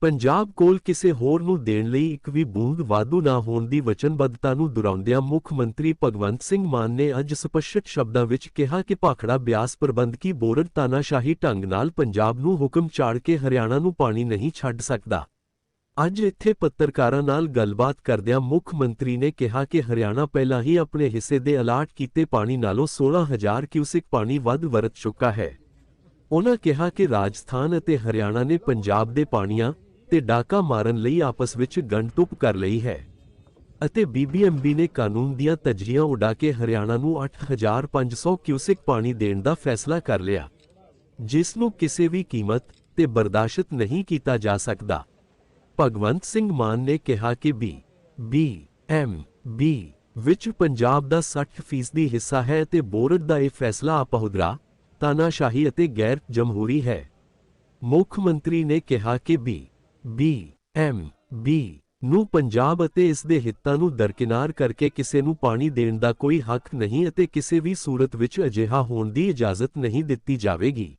ਪੰਜਾਬ ਕੋਲ ਕਿਸੇ ਹੋਰ ਨੂੰ ਦੇਣ ਲਈ ਇੱਕ ਵੀ ਬੂੰਦ ਵਾਧੂ ਨਾ ਹੋਣ ਦੀ ਵਚਨਬੱਧਤਾ ਨੂੰ ਦੁਹਰਾਉਂਦਿਆਂ ਮੁੱਖ ਮੰਤਰੀ ਭਗਵੰਤ ਸਿੰਘ ਮਾਨ ਨੇ ਅੱਜ ਸਪਸ਼ਟ ਸ਼ਬਦਾਂ ਵਿੱਚ ਕਿਹਾ ਕਿ ਭਾਖੜਾ ਬਿਆਸ ਪ੍ਰਬੰਧਕੀ ਬੋਰਡ ਤਾਨਾਸ਼ਾਹੀ ਢੰਗ ਨਾਲ ਪੰਜਾਬ ਨੂੰ ਹੁਕਮ ਚਾੜ ਕੇ ਹਰਿਆਣਾ ਨੂੰ ਪਾਣੀ ਨਹੀਂ ਛੱਡ ਸਕਦਾ। ਅੱਜ ਇੱਥੇ ਪੱਤਰਕਾਰਾਂ ਨਾਲ ਗੱਲਬਾਤ ਕਰਦਿਆਂ ਮੁੱਖ ਮੰਤਰੀ ਨੇ ਕਿਹਾ ਕਿ ਹਰਿਆਣਾ ਪਹਿਲਾਂ ਹੀ ਆਪਣੇ ਹਿੱਸੇ ਦੇ ਅਲਾਟ ਕੀਤੇ ਪਾਣੀ ਨਾਲੋਂ 16000 ਕਿਊਸਿਕ ਪਾਣੀ ਵੱਧ ਵਰਤ ਚੁੱਕਾ ਹੈ। ਉਨ੍ਹਾਂ ਕਿਹਾ ਕਿ ਰਾਜਸਥਾਨ ਅਤੇ ਹਰਿਆਣਾ ਨੇ ਪੰਜਾਬ ਦੇ ਪਾਣੀਆਂ ਤੇ ਡਾਕਾ ਮਾਰਨ ਲਈ ਆਪਸ ਵਿੱਚ ਗੰਢਤੁਪ ਕਰ ਲਈ ਹੈ। ਅਤੇ ਬੀਬੀਐਮਬੀ ਨੇ ਕਾਨੂੰਨ ਦੀਆਂ ਤਜਰੀਆਂ ਉਡਾ ਕੇ ਹਰਿਆਣਾ ਨੂੰ 8500 ਕਿਊਸਿਕ ਪਾਣੀ ਦੇਣ ਦਾ ਫੈਸਲਾ ਕਰ ਲਿਆ, ਜਿਸ ਨੂੰ ਕਿਸੇ ਵੀ ਕੀਮਤ ਤੇ ਬਰਦਾਸ਼ਤ ਨਹੀਂ ਕੀਤਾ ਜਾ ਸਕਦਾ। ਭਗਵੰਤ ਸਿੰਘ ਮਾਨ ਨੇ ਕਿਹਾ ਕਿ ਬੀ ਬੀ ਐਮ ਬੀ ਵਿੱਚ ਪੰਜਾਬ ਦਾ 60% ਹਿੱਸਾ ਹੈ ਤੇ ਬੋਰਡ ਦਾ ਇਹ ਫੈਸਲਾ ਆਪਹੁਦਰਾ ਤਾਨਾਸ਼ਾਹੀ ਅਤੇ ਗੈਰ ਜਮਹੂਰੀ ਹੈ। ਮੁੱਖ ਮੰਤਰੀ ਨੇ ਕਿਹਾ ਕਿ ਬੀ ਬੀ ਐਮ ਬੀ ਨੂੰ ਪੰਜਾਬ ਅਤੇ ਇਸ ਦੇ ਹਿੱਤਾਂ ਨੂੰ ਦਰਕਿਨਾਰ ਕਰਕੇ ਕਿਸੇ ਨੂੰ ਪਾਣੀ ਦੇਣ ਦਾ ਕੋਈ ਹੱਕ ਨਹੀਂ ਅਤੇ ਕਿਸੇ ਵੀ ਸੂਰਤ ਵਿੱਚ ਅਜਿਹਾ ਹੋਣ ਦੀ ਇਜਾਜ਼ਤ ਨਹੀਂ ਦਿੱਤੀ ਜਾਵੇਗੀ।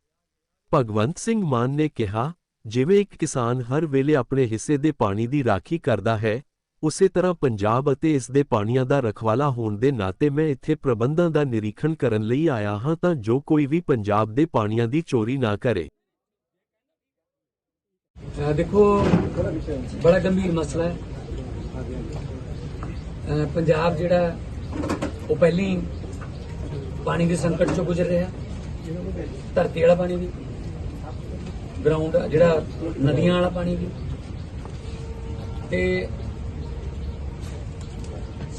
ਭਗਵੰਤ ਸਿੰਘ ਮਾਨ ਨੇ ਕਿਹਾ, ਜਿਵੇਂ ਇੱਕ ਕਿਸਾਨ ਹਰ ਵੇਲੇ ਆਪਣੇ ਹਿੱਸੇ ਦੇ ਪਾਣੀ ਦੀ ਰਾਖੀ ਕਰਦਾ ਹੈ, ਉਸੇ ਤਰ੍ਹਾਂ ਪੰਜਾਬ ਅਤੇ ਇਸ ਦੇ ਪਾਣੀਆਂ ਦਾ ਰਖਵਾਲਾ ਹੋਣ ਦੇ ਨਾਤੇ ਮੈਂ ਇੱਥੇ ਪ੍ਰਬੰਧਾਂ ਦਾ ਨਿਰੀਖਣ ਕਰਨ ਲਈ ਆਇਆ ਹਾਂ ਤਾਂ ਜੋ ਕੋਈ ਵੀ ਪੰਜਾਬ ਦੇ ਪਾਣੀਆਂ ਦੀ ਚੋਰੀ ਨਾ ਕਰੇ। ਦੇਖੋ ਬੜਾ ਗੰਭੀਰ ਮਸਲਾ ਹੈ। ਪੰਜਾਬ ਜਿਹੜਾ ਹੈ, ਉਹ ਪਹਿਲੀ ਪਾਣੀ ਦੇ ਸੰਕਟ ਚੋਂ ਗੁਜ਼ਰ ਰਿਹਾ। ਧਰਤੀ ਵਾਲਾ ਪਾਣੀ ਵੀ ਗਰਾਊਂਡ ਜਿਹੜਾ ਨਦੀਆਂ ਵਾਲਾ ਪਾਣੀ ਵੀ। ਤੇ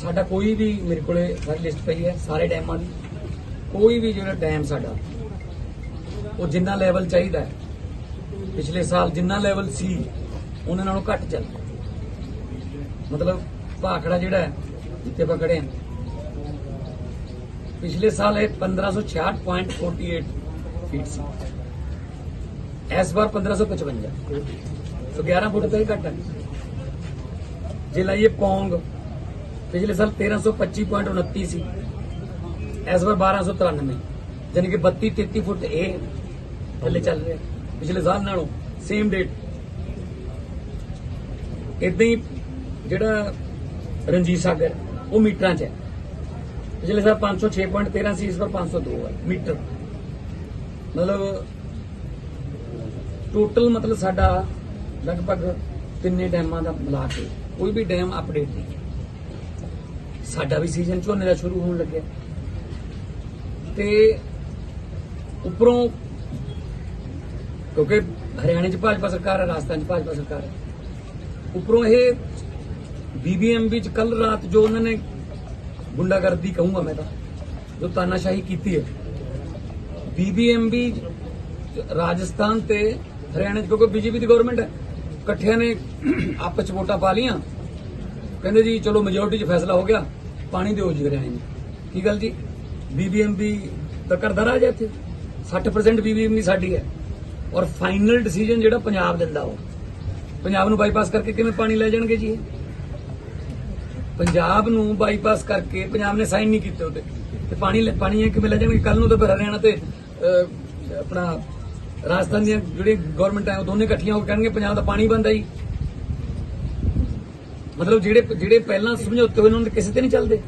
ਸਾਡਾ ਕੋਈ ਵੀ ਮੇਰੇ ਕੋਲੇ ਸਾਰੀ ਲਿਸਟ ਪਈ ਹੈ ਸਾਰੇ ਡੈਮਾਂ ਦੀ। ਕੋਈ ਵੀ ਜਿਹੜਾ ਡੈਮ ਸਾਡਾ ਉਹ ਜਿੰਨਾ ਲੈਵਲ ਚਾਹੀਦਾ ਹੈ ਪਿਛਲੇ ਸਾਲ ਜਿੰਨਾ ਲੈਵਲ ਸੀ ਉਹਨਾਂ ਨਾਲੋਂ ਘੱਟ ਚੱਲ ਮਤਲਬ ਭਾਖੜਾ ਜਿਹੜਾ ਹੈ, ਜਿੱਥੇ ਆਪਾਂ ਖੜੇ ਪਿਛਲੇ ਸਾਲ ਇਹ 1566.48 ਫੀਟ ਸੀ। ਇਸ ਵਾਰ 1555 ਸੋ 11 ਫੁੱਟ ਤੋਂ ਹੀ ਘੱਟ ਹੈ ਜੇ ਲਾਈਏ ਪੌਂਗ, ਪਿਛਲੇ ਸਾਲ 1325.29 ਸੀ ਇਸ ਵਾਰ 1293 ਯਾਨੀ ਕਿ 32 33 ਫੁੱਟ ਇਹ ਥੱਲੇ ਚੱਲ ਰਿਹਾ। ਪਿਛਲੇ ਸਾਲ ਨਾਲੋਂ ਸੇਮ ਡੇਟ ਇਦਾਂ ਹੀ ਜਿਹੜਾ ਰਣਜੀਤ ਸਾਗਰ, ਉਹ ਮੀਟਰਾਂ 'ਚ ਹੈ। ਪਿਛਲੇ ਸਾਲ 506.13 ਸੀ ਇਸ ਵਾਰ 502 ਹੈ, ਮੀਟਰ। ਮਤਲਬ ਟੋਟਲ ਮਤਲਬ ਸਾਡਾ ਲਗਭਗ ਤਿੰਨੇ ਡੈਮਾਂ ਦਾ ਮਿਲਾ ਕੇ ਕੋਈ ਵੀ ਡੈਮ ਅਪਡੇਟ ਨਹੀਂ ਸਾਡਾ ਵੀ ਸੀਜ਼ਨ ਝੋਨੇ ਦਾ ਸ਼ੁਰੂ ਹੋਣ ਲੱਗਿਆ। ਤੇ ਉੱਪਰੋਂ ਕਿਉਂਕਿ ਹਰਿਆਣੇ 'ਚ ਭਾਜਪਾ ਸਰਕਾਰ ਹੈ, ਰਾਜਸਥਾਨ 'ਚ ਭਾਜਪਾ ਸਰਕਾਰ ਹੈ। ਉੱਪਰੋਂ ਇਹ ਬੀਬੀਐਮਬੀ 'ਚ ਕੱਲ ਰਾਤ ਜੋ ਉਹਨਾਂ ਨੇ ਗੁੰਡਾਗਰਦੀ ਕਹੂੰਗਾ ਮੈਂ ਤਾਂ, ਜੋ ਤਾਨਾਸ਼ਾਹੀ ਕੀਤੀ ਹੈ। ਬੀਬੀਐਮਬੀ ਰਾਜਸਥਾਨ ਤੇ ਹਰਿਆਣੇ 'ਚ, ਕਿਉਂਕਿ ਬੀਜੇਪੀ ਦੀ ਗਵਰਨਮੈਂਟ ਹੈ, ਇਕੱਠਿਆਂ ਨੇ ਆਪਸ 'ਚ ਵੋਟਾਂ ਪਾ ਲੀਆਂ ਕਹਿੰਦੇ ਜੀ, ਚਲੋ ਮੈਜੋਰਟੀ 'ਚ ਫੈਸਲਾ ਹੋ ਗਿਆ, ਪਾਣੀ ਦਿਓ ਜੀ ਹਰਿਆਣੇ ਨੂੰ। ਕੀ ਗੱਲ ਜੀ? ਬੀਬੀਐਮਬੀ ਤਾਂ ਕਰਦਾ ਰਾਜ ਹੈ ਇੱਥੇ? 60% ਬੀਬੀਐਮਬੀ ਸਾਡੀ ਹੈ। ਔਰ ਫਾਈਨਲ ਡਿਸੀਜਨ ਜਿਹੜਾ ਪੰਜਾਬ ਦਿੰਦਾ ਉਹ। ਪੰਜਾਬ ਨੂੰ ਬਾਈਪਾਸ ਕਰਕੇ ਕਿਵੇਂ ਪਾਣੀ ਲੈ ਜਾਣਗੇ ਜੀ ਪੰਜਾਬ ਨੂੰ ਬਾਈਪਾਸ ਕਰਕੇ ਪੰਜਾਬ ਨੇ ਸਾਈਨ ਨਹੀਂ ਕੀਤੇ ਉਹਦੇ। ਤੇ ਪਾਣੀ ਪਾਣੀ ਹੈ ਕਿਵੇਂ ਲੈ ਜਾਣਗੇ? ਕੱਲ ਨੂੰ ਤਾਂ ਫਿਰ ਹਰਿਆਣਾ ਤੇ ਆਪਣਾ ਰਾਜਸਥਾਨ ਦੀਆਂ ਜਿਹੜੀ ਗਵਰਨਮੈਂਟ ਹੈ ਉਹ ਦੋਨੇ ਇਕੱਠੀਆਂ ਹੋ ਕੇ ਕਹਿਣਗੇ ਪੰਜਾਬ ਦਾ ਪਾਣੀ ਬੰਦ ਹੈ ਜੀ। ਮਤਲਬ ਜਿਹੜੇ ਜਿਹੜੇ ਪਹਿਲਾਂ ਸਮਝੌਤੇ ਹੋਏ ਨੇ, ਉਹਨਾਂ ਦੇ ਕਿਸੇ ਤੇ ਨਹੀਂ ਚੱਲਦੇ।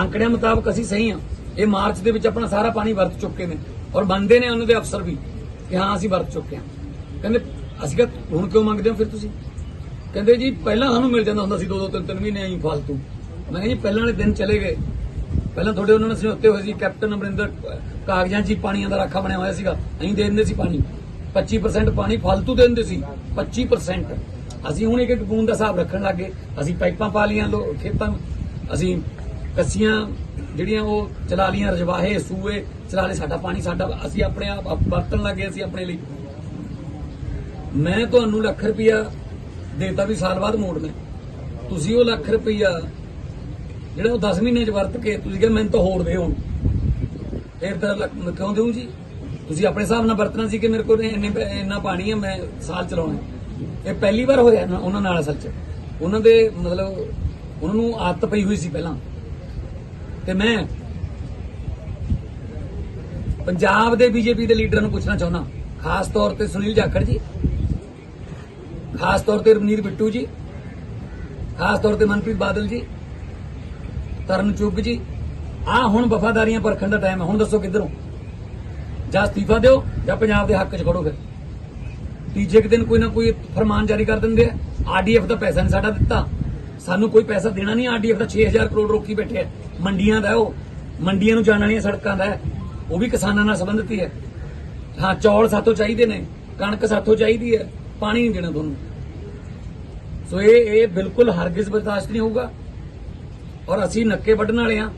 ਅੰਕੜਿਆਂ ਮੁਤਾਬਕ ਅਸੀਂ ਸਹੀ ਹਾਂ ਇਹ ਮਾਰਚ ਦੇ ਵਿੱਚ ਆਪਣਾ ਸਾਰਾ ਪਾਣੀ ਵਰਤ ਚੁੱਕੇ ਨੇ। ਔਰ ਮੰਨਦੇ ਨੇ ਉਹਨਾਂ ਦੇ ਅਫਸਰ ਵੀ। ਕਿ ਹਾਂ ਅਸੀਂ ਵਰਤ ਚੁੱਕੇ ਹਾਂ। ਕਹਿੰਦੇ, ਅਸੀਂ ਕਿਹਾ, ਹੁਣ ਕਿਉਂ ਮੰਗਦੇ ਹੋ ਫਿਰ ਤੁਸੀਂ? ਕਹਿੰਦੇ ਜੀ, ਪਹਿਲਾਂ ਸਾਨੂੰ ਮਿਲ ਜਾਂਦਾ ਹੁੰਦਾ ਸੀ ਦੋ ਦੋ ਤਿੰਨ ਤਿੰਨ ਮਹੀਨੇ ਐਂ ਫਾਲਤੂ। ਮੈਂ ਕਿਹਾ ਜੀ, ਪਹਿਲਾਂ ਵਾਲੇ ਦਿਨ ਚਲੇ ਗਏ। ਪਹਿਲਾਂ ਤੁਹਾਡੇ ਉਹਨਾਂ ਨੇ ਸਮਝੌਤੇ ਹੋਏ ਸੀ, ਕੈਪਟਨ ਅਮਰਿੰਦਰ, ਕਾਗਜ਼ਾਂ 'ਚ ਪਾਣੀਆਂ ਦਾ ਰਾਖਾ ਬਣਿਆ ਹੋਇਆ ਸੀਗਾ। ਅਸੀਂ ਦੇ ਦਿੰਦੇ ਸੀ ਪਾਣੀ। 25% ਪਾਣੀ ਫालतू ਦੇ ਦਿੰਦੇ ਸੀ। 25% ਅਸੀਂ ਹੁਣ ਇੱਕ ਇੱਕ ਬੂੰਦ ਦਾ ਹਿਸਾਬ ਰੱਖਣ ਲੱਗੇ ਅਸੀਂ ਪਾਈਪਾਂ ਪਾ ਲੀਆਂ ਲੋ, ਖੇਤਾਂ ਨੂੰ। ਅਸੀਂ ਕੱਸੀਆਂ ਜਿਹੜੀਆਂ ਉਹ ਚਲਾ ਲੀਆਂ ਰਜਵਾਹੇ, ਸੂਏ ਚਲਾ ਲਏ ਸਾਡਾ ਪਾਣੀ ਸਾਡਾ ਅਸੀਂ ਆਪਣੇ ਆਪ ਆਪ ਵਰਤਣ ਲੱਗੇ ਅਸੀਂ ਆਪਣੇ ਲਈ। ਮੈਂ ਤੁਹਾਨੂੰ ਲੱਖ ਰੁਪਇਆ ਦੇਤਾ ਵੀ ਸਾਲ ਬਾਅਦ ਮੋੜਨਾ ਤੁਸੀਂ ਉਹ ਲੱਖ ਰੁਪਇਆ ਜਿਹੜਾ ਉਹ 10 ਮਹੀਨੇ ਚ ਵਰਤ ਕੇ ਤੁਸੀਂ ਕਹਿੰਦੇ ਮੈਨੂੰ ਤਾਂ ਹੋਰ ਦੇ ਹੁਣ ਫਿਰ ਤਾਂ ਕਿਉਂ ਦੇਉਂ ਜੀ? ਤੁਸੀਂ ਆਪਣੇ ਹਿਸਾਬ ਨਾਲ ਵਰਤਣਾ ਸੀ ਕਿ ਮੇਰੇ ਕੋਲ ਇੰਨੇ ਇੰਨਾ ਪਾਣੀ ਹੈ, ਮੈਂ ਸਾਲ ਚਲਾਉਣਾ ਇਹ ਪਹਿਲੀ ਵਾਰ ਹੋਇਆ ਉਹਨਾਂ ਨਾਲ ਅਸਲ ਚ। ਉਹਨਾਂ ਦੇ ਮਤਲਬ ਉਹਨਾਂ ਨੂੰ ਆਦਤ ਪਈ ਹੋਈ ਸੀ ਪਹਿਲਾਂ। ਤੇ ਮੈਂ ਪੰਜਾਬ ਦੇ ਬੀਜੇਪੀ ਦੇ ਲੀਡਰਾਂ ਨੂੰ ਪੁੱਛਣਾ ਚਾਹੁੰਦਾ। ਖਾਸ ਤੌਰ ਤੇ ਸੁਨੀਲ ਜਾਖੜ ਜੀ, ਖਾਸ ਤੌਰ ਤੇ ਰਵਨੀਤ ਬਿੱਟੂ ਜੀ, ਖਾਸ ਤੌਰ ਤੇ ਮਨਪ੍ਰੀਤ ਬਾਦਲ ਜੀ, ਤਰਨ ਚੁੱਗ ਜੀ। ਆ ਹੁਣ ਵਫਾਦਾਰੀਆਂ ਪਰਖਣ ਦਾ ਟਾਈਮ ਹੈ। ਹੁਣ ਦੱਸੋ ਕਿੱਧਰੋਂ? ਜਾਂ ਅਸਤੀਫਾ ਦਿਓ, ਜਾਂ ਪੰਜਾਬ ਦੇ ਹੱਕ 'ਚ ਖੜੋ ਫਿਰ। ਤੀਜੇ ਕੁ ਦਿਨ ਕੋਈ ਨਾ ਕੋਈ ਫਰਮਾਨ ਜਾਰੀ ਕਰ ਦਿੰਦੇ ਆ। ਆਰਡੀਐਫ ਦਾ ਪੈਸਾ ਨਹੀਂ ਸਾਡਾ ਦਿੱਤਾ। ਸਾਨੂੰ ਕੋਈ ਪੈਸਾ ਦੇਣਾ ਨਹੀਂ ਆਰਡੀਐਫ ਦਾ 6000 ਕਰੋੜ ਰੋਕੀ ਬੈਠੇ ਆ। ਮੰਡੀਆਂ ਦਾ ਉਹ। ਮੰਡੀਆਂ ਨੂੰ ਜਾਣ ਵਾਲੀਆਂ ਸੜਕਾਂ ਦਾ ਉਹ ਵੀ ਕਿਸਾਨਾਂ ਨਾਲ ਸੰਬੰਧਿਤ ਹੀ ਹੈ। ਹਾਂ, ਚੌਲ ਸਾਥੋਂ ਚਾਹੀਦੇ ਨੇ, ਕਣਕ ਸਾਥੋਂ ਚਾਹੀਦੀ ਹੈ, ਪਾਣੀ ਨਹੀਂ ਦੇਣਾ ਤੁਹਾਨੂੰ। ਸੋ ਇਹ ਇਹ ਬਿਲਕੁਲ ਹਰਗਿਜ਼ ਬਰਦਾਸ਼ਤ ਨਹੀਂ ਹੋਊਗਾ। ਔਰ ਅਸੀਂ ਨੱਕੇ ਵੱਢਣ ਵਾਲੇ ਆ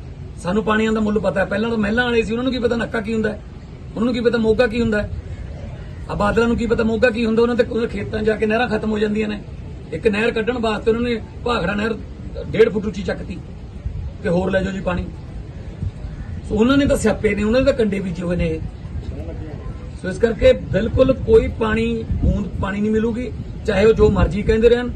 ਸਾਨੂੰ ਪਾਣੀਆਂ ਦਾ ਮੁੱਲ ਪਤਾ ਹੈ। ਪਹਿਲਾਂ ਤਾਂ ਮਹਿਲਾਂ ਵਾਲੇ ਸੀ, ਉਹਨਾਂ ਨੂੰ ਕੀ ਪਤਾ ਨੱਕਾ ਕੀ ਹੁੰਦਾ ਉਹਨਾਂ ਨੂੰ ਕੀ ਪਤਾ ਮੋਗਾ ਕੀ ਹੁੰਦਾ ਹੈ? ਆ ਬਾਦਲਾਂ ਨੂੰ ਕੀ ਪਤਾ ਮੋਗਾ ਕੀ ਹੁੰਦਾ? ਉਹਨਾਂ ਤੇ ਉਹਨਾਂ ਦੇ ਖੇਤਾਂ ਜਾ ਕੇ ਨਹਿਰਾਂ ਖਤਮ ਹੋ ਜਾਂਦੀਆਂ ਨੇ। ਇੱਕ ਨਹਿਰ ਕੱਢਣ ਵਾਸਤੇ ਉਹਨਾਂ ਨੇ ਭਾਖੜਾ ਨਹਿਰ 1.5 ਫੁੱਟ ਉੱਚੀ ਚੱਕਤੀ ਕਿ ਹੋਰ ਲੈ ਜਾਓ ਜੀ ਪਾਣੀ। ਸੋ ਉਹਨਾਂ ਨੇ ਤਾਂ ਸਿਆਪੇ ਨੇ ਉਹਨਾਂ ਦੇ ਤਾਂ ਕੰਡੇ ਬੀਜੇ ਹੋਏ ਨੇ। ਸੋ ਇਸ ਕਰਕੇ ਬਿਲਕੁਲ ਕੋਈ ਪਾਣੀ ਬੂੰਦ ਪਾਣੀ ਨਹੀਂ ਮਿਲੂਗੀ ਚਾਹੇ ਉਹ ਜੋ ਮਰਜ਼ੀ ਕਹਿੰਦੇ ਰਹਿਣ।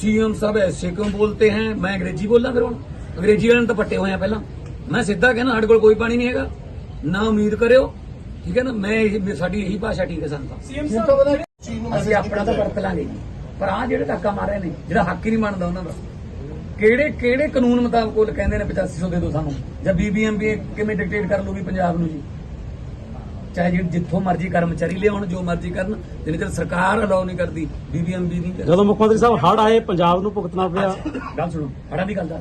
ਸੀਐਮ ਸਾਹਿਬ ਐਸੇ ਕਿਉਂ ਬੋਲਤੇ हैं ਮੈਂ ਅੰਗਰੇਜ਼ੀ ਬੋਲਾਂ ਫਿਰ ਹੁਣ। ਅੰਗਰੇਜ਼ੀ ਵਾਲਿਆਂ ਨੂੰ ਤਾਂ ਪੱਟੇ ਹੋਏ ਆ ਪਹਿਲਾਂ। ਮੈਂ ਸਿੱਧਾ ਕਹਿੰਦਾ ਸਾਡੇ ਕੋਲ ਕੋਈ ਪਾਣੀ ਨਹੀਂ ਹੈਗਾ। ਨਾ ਉਮੀਦ ਕਰਿਓ ਠੀਕ ਹੈ ਨਾ? ਮੈਂ ਇਹ- ਸਾਡੀ ਇਹੀ ਭਾਸ਼ਾ ਠੀਕ ਹੈ ਸਾਨੂੰ ਤਾਂ। ਅਸੀਂ ਆਪਣਾ ਤਾਂ ਵਰਤ ਲਾਂਗੇ ਪਰ ਆ ਜਿਹੜੇ ਧੱਕਾ ਮਾਰੇ ਨੇ ਜਿਹੜਾ ਹੱਕ ਹੀ ਨਹੀਂ ਮੰਨਦਾ ਉਹਨਾਂ ਦਾ। ਕਿਹੜੇ ਕਿਹੜੇ ਕਾਨੂੰਨ ਮੁਤਾਬਕ ਉਹ ਕਹਿੰਦੇ ਨੇ 8500 ਦੇ ਦਿਓ ਸਾਨੂੰ? ਜਾਂ ਬੀਬੀਐਮਬੀ ਕਿਵੇਂ ਡਿਕਟੇਟ ਕਰ ਲੂਗੀ ਪੰਜਾਬ ਨੂੰ ਜੀ? ਚਾਹੇ ਜਿਹੜੇ ਜਿੱਥੋਂ ਮਰਜ਼ੀ ਕਰਮਚਾਰੀ ਲਿਆਉਣ ਜੋ ਮਰਜ਼ੀ ਕਰਨ ਜਿੰਨੇ ਚਿਰ ਸਰਕਾਰ ਅਲਾਉ ਨਹੀਂ ਕਰਦੀ ਬੀਬੀਐਮਬੀ ਨਹੀਂ ਕਰਦੀ ਜਦੋਂ ਮੁੱਖ ਮੰਤਰੀ ਸਾਹਿਬ ਹੜ੍ਹ ਆਏ ਪੰਜਾਬ ਨੂੰ ਭੁਗਤਣਾ ਪਿਆ। ਗੱਲ ਸੁਣੋ ਹੜਾਂ ਦੀ ਗੱਲ ਦਾ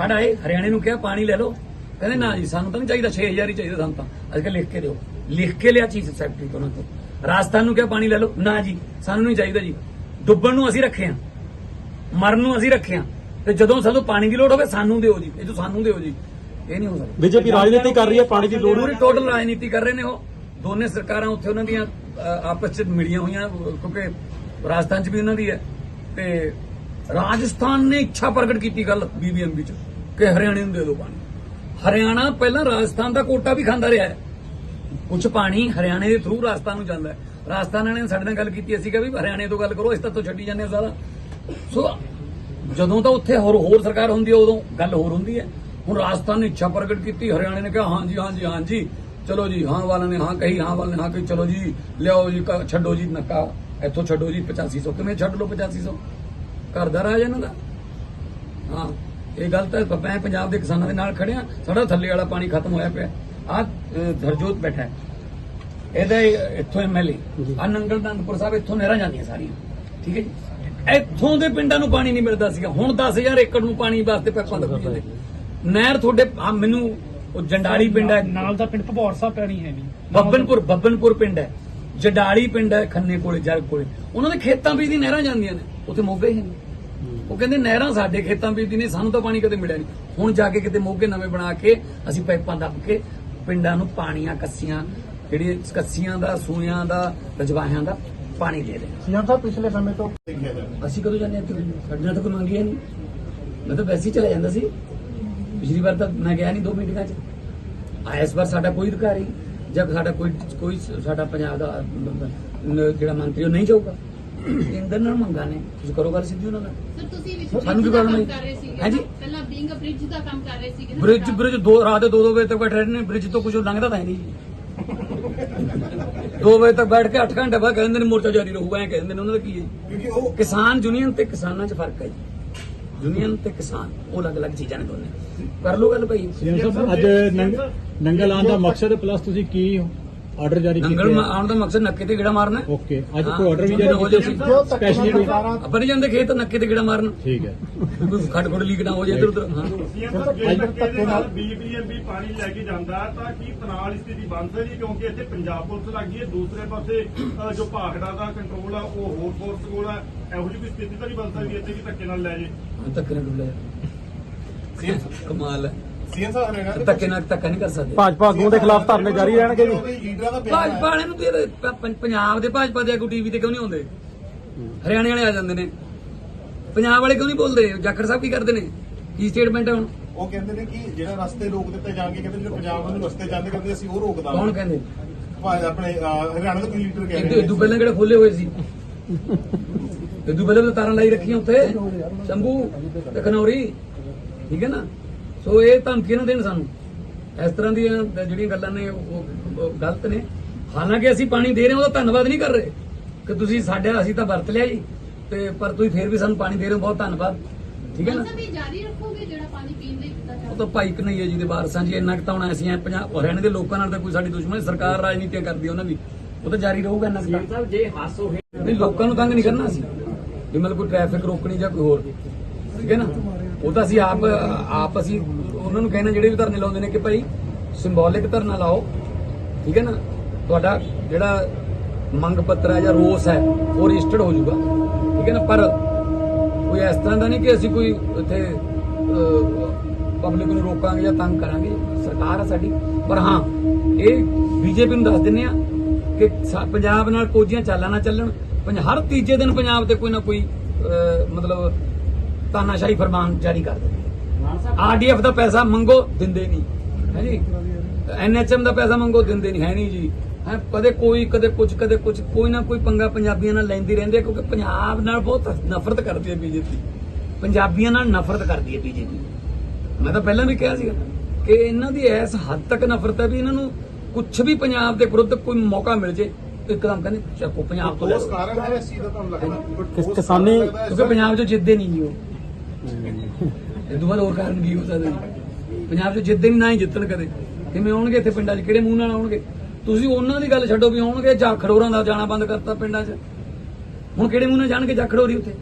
ਹੜ ਆਏ ਹਰਿਆਣੇ ਨੂੰ ਕਿਹਾ ਪਾਣੀ ਲੈ ਲਓ। ਕਹਿੰਦੇ ਨਾ ਜੀ ਸਾਨੂੰ ਤਾਂ ਨਹੀਂ ਚਾਹੀਦਾ 6000 ਹੀ ਚਾਹੀਦਾ ਸਾਨੂੰ ਤਾਂ। ਅੱਜ ਕੱਲ੍ਹ ਲਿਖ ਕੇ ਦਿਓ। ਲਿਖ ਕੇ ਲਿਆ ਚੀਜ਼ ਸੈਕਟਰੀ ਤੋਂ ਉਹਨਾਂ ਤੋਂ। ਰਾਜਸਥਾਨ ਨੂੰ ਕਿਹਾ ਪਾਣੀ ਲੈ ਲਓ। ਨਾ ਜੀ ਸਾਨੂੰ ਨਹੀਂ ਚਾਹੀਦਾ ਜੀ। ਡੁੱਬਣ ਨੂੰ ਅਸੀਂ ਰੱਖੇ ਆ। ਮਰਨ ਨੂੰ ਅਸੀਂ ਰੱਖੇ ਆ। ਤੇ ਜਦੋਂ ਸਾਨੂੰ ਪਾਣੀ ਦੀ ਲੋੜ ਹੋਵੇ ਸਾਨੂੰ ਦਿਓ ਜੀ। ਇਹ ਜੋ ਸਾਨੂੰ ਦਿਓ ਜੀ। ਇਹ ਨਹੀਂ ਹੋ ਸਕਦਾ। ਬੀਜੇਪੀ ਰਾਜਨੀਤੀ ਕਰ ਰਹੀ ਹੈ ਪਾਣੀ ਦੀ ਲੋੜ ਪੂਰੀ ਟੋਟਲ ਰਾਜਨੀਤੀ ਕਰ ਰਹੇ ਨੇ ਉਹ। ਦੋਨੇ ਸਰਕਾਰਾਂ ਉੱਥੇ ਉਹਨਾਂ ਦੀਆਂ ਆਪਸ ਚ ਮਿਲੀਆਂ ਹੋਈਆਂ ਕਿਉਂਕਿ ਰਾਜਸਥਾਨ ਚ ਵੀ ਉਹਨਾਂ ਦੀ ਹੈ। ਤੇ ਰਾਜਸਥਾਨ ਨੇ ਇੱਛਾ ਪ੍ਰਗਟ ਕੀਤੀ ਗੱਲ ਬੀਬੀਐਮਬੀ ਚ ਕਿ ਹਰਿਆਣੇ ਨੂੰ ਦੇ ਦਿਓ ਪਾਣੀ। ਹਰਿਆਣਾ ਪਹਿਲਾਂ ਰਾਜਸਥਾਨ ਦਾ ਕੋਟਾ ਵੀ ਖਾਂਦਾ ਰਿਹਾ ਹੈ। ਕੁਝ ਪਾਣੀ ਹਰਿਆਣੇ ਦੇ ਥਰੂ ਰਾਜਸਥਾਨ ਨੂੰ ਜਾਂਦਾ ਹੈ। ਰਾਜਸਥਾਨ ਵਾਲਿਆਂ ਨੇ ਸਾਡੇ ਨਾਲ ਗੱਲ ਕੀਤੀ ਅਸੀਂ ਕਿਹਾ ਵੀ ਹਰਿਆਣੇ ਤੋਂ ਗੱਲ ਕਰੋ ਇਸ ਤਾਂ ਤੋਂ ਛੱਡੀ ਜਾਂਦੇ ਹੋ ਸਾਰਾ। ਸੋ ਜਦੋਂ ਤਾਂ ਉੱਥੇ ਹੋਰ ਹੋਰ ਸਰਕਾਰ ਹੁੰਦੀ ਹੈ ਉਦੋਂ ਗੱਲ ਹੋਰ ਹੁੰਦੀ ਹੈ ਹੁਣ ਰਾਜਸਥਾਨ ਨੇ ਇੱਛਾ ਪ੍ਰਗਟ ਕੀਤੀ ਹਰਿਆਣੇ ਨੇ ਕਿਹਾ ਹਾਂਜੀ ਹਾਂਜੀ ਹਾਂਜੀ ਚਲੋ ਜੀ ਹਾਂ ਵਾਲਿਆਂ ਨੇ ਹਾਂ ਕਹੀ ਹਾਂ ਵਾਲਿਆਂ ਨੇ ਹਾਂ ਕਹੀ ਚਲੋ ਜੀ ਲਿਆਓ ਜੀ ਛੱਡੋ ਜੀ ਨੱਕਾ ਇੱਥੋਂ ਛੱਡੋ ਜੀ 8500 ਕਿਵੇਂ ਛੱਡ ਲਓ 8500 ਘਰ ਦਾ ਰਾਜ ਇਹਨਾਂ ਦਾ। ਹਾਂ ਇਹ ਗੱਲ ਤਾਂ ਮੈਂ ਪੰਜਾਬ ਦੇ ਕਿਸਾਨਾਂ ਦੇ ਨਾਲ ਖੜਿਆ ਸਾਡਾ ਥੱਲੇ ਵਾਲਾ ਪਾਣੀ ਖਤਮ ਹੋਇਆ ਪਿਆ। ਆ ਧਰਜੋਤ ਬੈਠਾ ਇਹਦਾ ਇੱਥੋਂ ਐਮਐਲਏ ਆ ਨੰਗਲ ਦੰਦਪੁਰ ਸਾਹਿਬ ਇੱਥੋਂ ਨਹਿਰਾਂ ਜਾਂਦੀਆਂ ਸਾਰੀਆਂ। ਠੀਕ ਹੈ ਜੀ? ਇੱਥੋਂ ਦੇ ਪਿੰਡਾਂ ਨੂੰ ਪਾਣੀ ਨਹੀਂ ਮਿਲਦਾ ਸੀਗਾ। ਹੁਣ 10000 ਏਕੜ ਨੂੰ ਪਾਣੀ ਵਾਸਤੇ ਪੈਪਾਂ ਜਾਂਦੇ। ਨਹਿਰ ਤੁਹਾਡੇ ਆ ਮੈਨੂੰ ਉਹ ਜੰਡਾਲੀ ਪਿੰਡ ਹੈ। ਨਾਲ ਦਾ ਪਿੰਡ ਭਬੌਰ ਸਾਹਿਬ ਪੈਣੀ ਹੈ ਨਹੀਂ ਬੱਬਨਪੁਰ ਬੱਬਨਪੁਰ ਪਿੰਡ ਹੈ। ਜਡਾਲੀ ਪਿੰਡ ਹੈ ਖੰਨੇ ਕੋਲੇ ਜਰਗ ਕੋਲੇ। ਉਹਨਾਂ ਦੇ ਖੇਤਾਂ ਵੀ ਦੀ ਨਹਿਰਾਂ ਜਾਂਦੀਆਂ ਨੇ। ਉੱਥੇ ਮੋਗੇ ਹੀ ਨਹੀਂ। ਉਹ ਕਹਿੰਦੇ ਨਹਿਰਾਂ ਸਾਡੇ ਖੇਤਾਂ ਵੀ ਦੀ ਨੇ ਸਾਨੂੰ ਤਾਂ ਪਾਣੀ ਕਦੇ ਮਿਲਿਆ ਨਹੀਂ। ਹੁਣ ਜਾ ਕੇ ਕਿਤੇ ਮੋਗੇ ਨਵੇਂ ਬਣਾ ਕੇ ਅਸੀਂ ਪਾਈਪਾਂ ਦੱਬ ਕੇ ਪਿੰਡਾਂ ਨੂੰ ਪਾਣੀਆਂ ਕੱਸੀਆਂ ਜਿਹੜੀ ਕੱਸੀਆਂ ਦਾ ਸੂਇਆਂ ਦਾ ਰਜਵਾਹਿਆਂ ਦਾ ਪਾਣੀ ਦੇ ਰਹੇ। ਹਾਂ। ਸੀਐਮ ਸਾਹਿਬ ਪਿਛਲੇ ਸਮੇਂ ਤੋਂ ਅਸੀਂ ਕਦੋਂ ਜਾਂਦੇ ਇੱਥੇ? ਸਾਡੇ ਨਾਲ ਤਾਂ ਕੋਈ ਮੰਗਿਆ ਨਹੀਂ। ਮੈਂ ਤਾਂ ਵੈਸੇ ਹੀ ਚਲਾ ਜਾਂਦਾ ਸੀ। ਪਿਛਲੀ ਵਾਰ ਤਾਂ ਮੈਂ ਗਿਆ ਨਹੀਂ ਦੋ ਮੀਟਿੰਗਾਂ 'ਚ। ਆ ਇਸ ਵਾਰ ਸਾਡਾ ਕੋਈ ਅਧਿਕਾਰੀ ਜਦ ਸਾਡਾ ਕੋਈ ਕੋਈ ਸਾਡਾ ਪੰਜਾਬ ਦਾ ਜਿਹੜਾ ਮੰਤਰੀ ਉਹ ਨਹੀਂ ਜਾਊਗਾ। ਇੰਦਰ ਨਾਲ ਮੰਗਾ ਨੇ। ਤੁਸੀਂ ਕਰੋ ਗੱਲ ਸਿੱਧੀ ਉਹਨਾਂ ਨਾਲ। ਸਰ ਤੁਸੀਂ ਵਿੱਚ ਸਾਨੂੰ ਕੀ problem ਹੈ? ਕਰ ਰਹੇ ਸੀਗੇ ਹਾਂਜੀ? ਨਾ? ਪਹਿਲਾਂ ਬੀਇੰਗ ਅ ਬ੍ਰਿਜ ਦਾ ਕੰਮ ਕਰ ਰਹੇ ਸੀਗੇ ਨਾ ਬ੍ਰਿਜ। ਬ੍ਰਿਜ ਦੋ ਰਾਤ ਦੇ 2-2 ਵਜੇ ਤੱਕ ਬੈਠੇ ਰਹੇ ਨੇ। ਬ੍ਰਿਜ ਤੋਂ ਕੁਝ ਲੰਘਦਾ ਤਾਂ ਹੈ ਨਹੀਂ ਜੀ। 2 ਵਜੇ ਤੱਕ ਬੈਠ ਕੇ 8 ਘੰਟੇ ਬਾਅਦ ਕਹਿੰਦੇ ਨੇ ਮੋਰਚਾ ਜਾਰੀ ਰਹੂਗਾ ਐ ਕਹਿੰਦੇ ਨੇ ਉਹਨਾਂ ਦਾ ਕੀ ਹੈ? ਕਿਉਂਕਿ ਉਹ ਕਿਸਾਨ ਯੂਨੀਅਨ ਤੇ ਕਿਸਾਨਾਂ 'ਚ ਫ਼ਰਕ ਹੈ ਜੀ। ਯੂਨੀਅਨ ਤੇ ਕਿਸਾਨ ਉਹ ਅਲੱਗ-ਅਲੱਗ ਚੀਜ਼ਾਂ ਨੇ ਦੋਨੇ। ਕਰ ਲਓ ਗੱਲ ਭਾਈ। ਅੱਜ ਨੰਗ- ਨੰਗਲ ਆਉਣ ਦਾ ਮਕਸਦ ਪਲੱਸ ਤੁਸੀਂ ਕੀ ਆਰਡਰ ਜਾਰੀ ਨੰਗਲ ਕੀਤੇ ਮਾ- ਆਉਣ ਦਾ ਮਕਸਦ ਨੱਕੇ ਤੇ ਗੇੜਾ ਮਾਰਨਾ। ਹੈ। ਓਕੇ ਅੱਜ ਹਾਂ, ਕੋਈ ਆਰਡਰ ਵੀ ਜੋ ਜਾਰੀ ਹੋ ਕੀਤੇ ਸੀ? ਸਪੈਸ਼ਲੀ ਆਪਾਂ ਨਹੀਂ ਜਾਂਦੇ ਖੇਤ ਨੱਕੇ ਤੇ ਗੇੜਾ ਮਾਰਨ। ਠੀਕ ਹੈ। ਕੋਈ ਖੱਡ ਖੁੱਡ ਲੀਕ ਨਾ ਹੋ ਜਾਏ ਇੱਧਰ ਉੱਧਰ ਹਾਂ ਧੱਕੇ ਨਾਲ ਬੀਬੀਐਮਬੀ ਪਾਣੀ ਲੈ ਕੇ ਜਾਂਦਾ ਤਾਂ ਕੀ ਤਨਾਲ ਸਥਿਤੀ ਬਣ ਸਕਦੀ ਕਿਉਂਕਿ ਇੱਥੇ ਪੰਜਾਬ ਪੁਲਿਸ ਲੱਗੀ ਹੈ। ਦੂਸਰੇ ਪਾਸੇ ਅ, ਜੋ ਭਾਖੜਾ ਦਾ ਕੰਟਰੋਲ ਆ ਉਹ ਹੋਰ ਫੋਰਸ ਕੋਲ ਆ। ਇਹੋ ਜਿਹੀ ਕੋਈ ਸਥਿਤੀ ਤਾਂ ਨਹੀਂ ਬਣ ਸਕਦੀ ਇੱਥੇ ਕਿ ਧੱਕੇ ਨਾਲ ਲੈ ਜੇ? ਹਾਂ, ਧੱਕੇ ਨਾਲ ਡੁੱਲਿਆ ਕਮਾਲ ਹੈ। ਸੀਐਮ ਸਾਹਿਬ ਧੱਕੇ ਨਾਲ ਧੱਕਾ ਨਹੀਂ ਕਰ ਸਕਦੇ। ਭਾਜਪਾ ਆਗੂਆਂ ਦੇ ਖਿਲਾਫ ਧਰਨੇ ਜਾਰੀ ਰਹਿਣਗੇ ਜੀ। ਉਹਦੇ ਲੀਡਰਾਂ ਦਾ ਬਿਆਨ ਭਾਜਪਾ ਵਾਲਿਆਂ ਨੂੰ ਵੀ ਇਹਦੇ ਪ- ਪ- ਪੰਜਾਬ ਦੇ ਭਾਜਪਾ ਦੇ ਆਗੂ ਟੀਵੀ ਤੇ ਕਿਉਂ ਨਹੀਂ ਆਉਂਦੇ? ਹਰਿਆਣੇ ਵਾਲੇ ਆ ਜਾਂਦੇ ਨੇ। ਪੰਜਾਬ ਵਾਲੇ ਕਿਉਂ ਨਹੀਂ ਬੋਲਦੇ? ਜਾਖੜ ਸਾਹਿਬ ਕੀ ਕਰਦੇ ਨੇ? ਕੀ ਸਟੇਟਮੈਂਟ ਹੈ ਹੁਣ? ਉਹ ਕਹਿੰਦੇ ਨੇ ਕਿ ਜਿਹੜਾ ਰਸਤੇ ਰੋਕ ਦਿੱਤੇ ਜਾਣਗੇ ਕਹਿੰਦੇ ਜਿਹੜੇ ਪੰਜਾਬ ਨੂੰ ਰਸਤੇ ਜਾਂਦੇ ਕਹਿੰਦੇ ਅਸੀਂ ਉਹ ਰੋਕ ਦਾਂਗੇ ਕੌਣ ਕਹਿੰਦੇ? ਭਾਵੇਂ ਆਪਣੇ ਅਹ, ਹਰਿਆਣਾ ਦੇ ਕੋਈ ਲੀਡਰ ਕਹਿ ਇਦੋਂ ਰਹੇ ਇਦੋਂ ਪਹਿਲਾਂ ਕਿਹੜੇ ਖੋਲੇ ਹੋਏ ਸੀ? ਇਦੋਂ ਪਹਿਲਾਂ ਤਾਂ ਤਾਰਾਂ ਲਾਈ ਰੱਖੀਆਂ ਉੱਥੇ। ਸ਼ੰਭੂ ਤੇ ਖਨੌਰੀ। ਠੀਕ ਹੈ ਨਾ? ਸੋ ਇਹ ਧਮਕੀ ਨਾ ਦੇਣ ਸਾਨੂੰ। ਇਸ ਤਰ੍ਹਾਂ ਦੀਆਂ ਜਿਹੜੀਆਂ ਗੱਲਾਂ ਨੇ ਉਹ ਉਹ ਗਲਤ ਨੇ। ਹਾਲਾਂਕਿ ਅਸੀਂ ਪਾਣੀ ਦੇ ਰਹੇ ਹਾਂ ਉਹਦਾ ਧੰਨਵਾਦ ਨਹੀਂ ਕਰ ਰਹੇ। ਕਿ ਤੁਸੀਂ ਸਾਡੇ ਅਸੀਂ ਤਾਂ ਵਰਤ ਲਿਆ ਜੀ। ਤੇ ਪਰ ਤੁਸੀਂ ਫੇਰ ਵੀ ਸਾਨੂੰ ਪਾਣੀ ਦੇ ਰਹੇ ਹੋ ਬਹੁਤ ਧੰਨਵਾਦ। ਠੀਕ ਹੈ ਨਾ? ਮਤਲਬ ਇਹ ਜਾਰੀ ਰੱਖੋਗੇ ਜਿਹੜਾ ਪਾਣੀ ਪੀਣ ਲਈ ਦਿੱਤਾ ਉਹ ਜਾਂਦਾ ਤਾਂ ਭਾਈ ਕਨਈਆ ਜੀ ਦੇ ਵਾਰਸਾਂ ਜੀ ਇੰਨਾ ਕੁ ਤਾਂ ਹੁਣ ਅਸੀਂ ਐਂ ਪੰਜਾਬ ਹਰਿਆਣੇ ਦੇ ਲੋਕਾਂ ਨਾਲ ਤਾਂ ਕੋਈ ਸਾਡੀ ਦੁਸ਼ਮਣੀ ਸਰਕਾਰ ਰਾਜਨੀਤੀਆਂ ਕਰਦੀ ਉਹਨਾਂ ਦੀ। ਉਹ ਤਾਂ ਜਾਰੀ ਰਹੂਗਾ ਇੰਨਾ ਕੁ ਤਾਂ। ਸਾਹਿਬ ਜੇ ਹਾਸੋ ਹੈ ਨਹੀਂ ਲੋਕਾਂ ਨੂੰ ਤੰਗ ਨਹੀਂ ਕਰਨਾ ਸੀ ਵੀ ਮਤਲਬ ਕੋਈ ਟ੍ਰੈਫਿਕ ਰੋਕਣੀ ਜਾਂ ਕੋਈ ਹੋਰ। ਠੀਕ ਹੈ ਨਾ? ਉਹ ਤਾਂ ਅਸੀਂ ਆਪ ਆਪ ਅਸੀਂ ਉਹਨਾਂ ਨੂੰ ਕਹਿੰਦੇ ਜਿਹੜੇ ਵੀ ਧਰਨੇ ਲਾਉਂਦੇ ਨੇ ਕਿ ਭਾਈ ਸਿੰਬੋਲਿਕ ਧਰਨਾ ਲਾਓ, ਠੀਕ ਹੈ ਨਾ? ਤੁਹਾਡਾ ਜਿਹੜਾ ਮੰਗ ਪੱਤਰ ਹੈ ਜਾਂ ਰੋਸ ਹੈ, ਉਹ ਰਜਿਸਟਰਡ ਹੋ ਜਾਊਗਾ, ਠੀਕ ਹੈ ਨਾ? ਪਰ ਕੋਈ ਇਸ ਤਰ੍ਹਾਂ ਦਾ ਨਹੀਂ ਕਿ ਅਸੀਂ ਕੋਈ ਇੱਥੇ ਪਬਲਿਕ ਨੂੰ ਰੋਕਾਂਗੇ ਜਾਂ ਤੰਗ ਕਰਾਂਗੇ, ਸਰਕਾਰ ਹੈ ਸਾਡੀ। ਪਰ ਹਾਂ, ਇਹ ਬੀਜੇਪੀ ਨੂੰ ਦੱਸ ਦਿੰਨੇ ਆ ਕਿ ਸਾ- ਪੰਜਾਬ ਨਾਲ ਕੋਝੀਆਂ ਚਾਲਾਂ ਨਾ ਚੱਲਣ, ਪੰਜ- ਹਰ ਤੀਜੇ ਦਿਨ ਪੰਜਾਬ ਤੇ ਕੋਈ ਨਾ ਕੋਈ ਮਤਲਬ ਤਾਨਾਸ਼ਾਹੀ ਫਰਮਾਨ ਜਾਰੀ ਕਰ ਦਿੰਦੇ ਆਰਡੀਐਫ ਦਾ ਪੈਸਾ ਮੰਗੋ ਦਿੰਦੇ ਨਹੀਂ। ਹੈ ਜੀ? ਐਨਐਚਐਮ ਦਾ ਪੈਸਾ ਮੰਗੋ ਦਿੰਦੇ ਨਹੀਂ। ਹੈ ਨਹੀਂ ਜੀ। ਹੈ ਕਦੇ ਕੋਈ ਕਦੇ ਕੁਝ ਕਦੇ ਕੁਝ ਕੋਈ ਨਾ ਕੋਈ ਪੰਗਾ ਪੰਜਾਬੀਆਂ ਨਾਲ ਲੈਂਦੀ ਰਹਿੰਦੀ ਕਿਉਂਕਿ ਪੰਜਾਬ ਨਾਲ ਬਹੁਤ ਨਫ਼ਰਤ ਕਰਦੀ ਹੈ ਬੀਜੇਪੀ। ਪੰਜਾਬੀਆਂ ਨਾਲ ਨਫ਼ਰਤ ਕਰਦੀ ਹੈ ਬੀਜੇਪੀ। ਮੈਂ ਤਾਂ ਪਹਿਲਾਂ ਵੀ ਕਿਹਾ ਸੀਗਾ ਕਿ ਇਹਨਾਂ ਦੀ ਇਸ ਹੱਦ ਤੱਕ ਨਫ਼ਰਤ ਹੈ ਵੀ ਇਹਨਾਂ ਨੂੰ ਕੁਝ ਵੀ ਪੰਜਾਬ ਦੇ ਵਿਰੁੱਧ ਕੋਈ ਮੌਕਾ ਮਿਲ ਜੇ ਇੱਕਦਮ ਕਹਿੰਦੇ ਚੱਕੋ ਪੰਜਾਬ ਤੋਂ ਲੈ ਕਿਸਾਨੀ- ਕਿਉਂਕਿ ਪੰਜਾਬ 'ਚ ਜਿੱਦੇ ਨਹੀਂ ਜੀ ਉਹ। ਇਹ ਤੋਂ ਬਾਅਦ ਹੋਰ ਕਾਰਨ ਕੀ ਹੋ ਸਕਦਾ ਜੀ? ਪੰਜਾਬ 'ਚ ਜਿੱਦੇ ਨਹੀਂ ਨਾ ਹੀ ਜਿੱਤਣ ਕਦੇ। ਕਿਵੇਂ ਆਉਣਗੇ ਇੱਥੇ ਪਿੰਡਾਂ 'ਚ? ਕਿਹੜੇ ਮੂੰਹ ਨਾਲ ਆਉਣਗੇ? ਤੁਸੀਂ ਉਹਨਾਂ ਦੀ ਗੱਲ ਛੱਡੋ ਵੀ ਆਉਣਗੇ ਜਾਂ ਖੜੋਰਾਂ ਦਾ ਜਾਣਾ ਬੰਦ ਕਰਤਾ ਪਿੰਡਾਂ 'ਚ? ਹੁਣ ਕਿਹੜੇ ਮੂੰਹ ਨਾਲ ਜਾਣਗੇ ਜਾਂ ਖੜੋਰੀ ਉੱਥੇ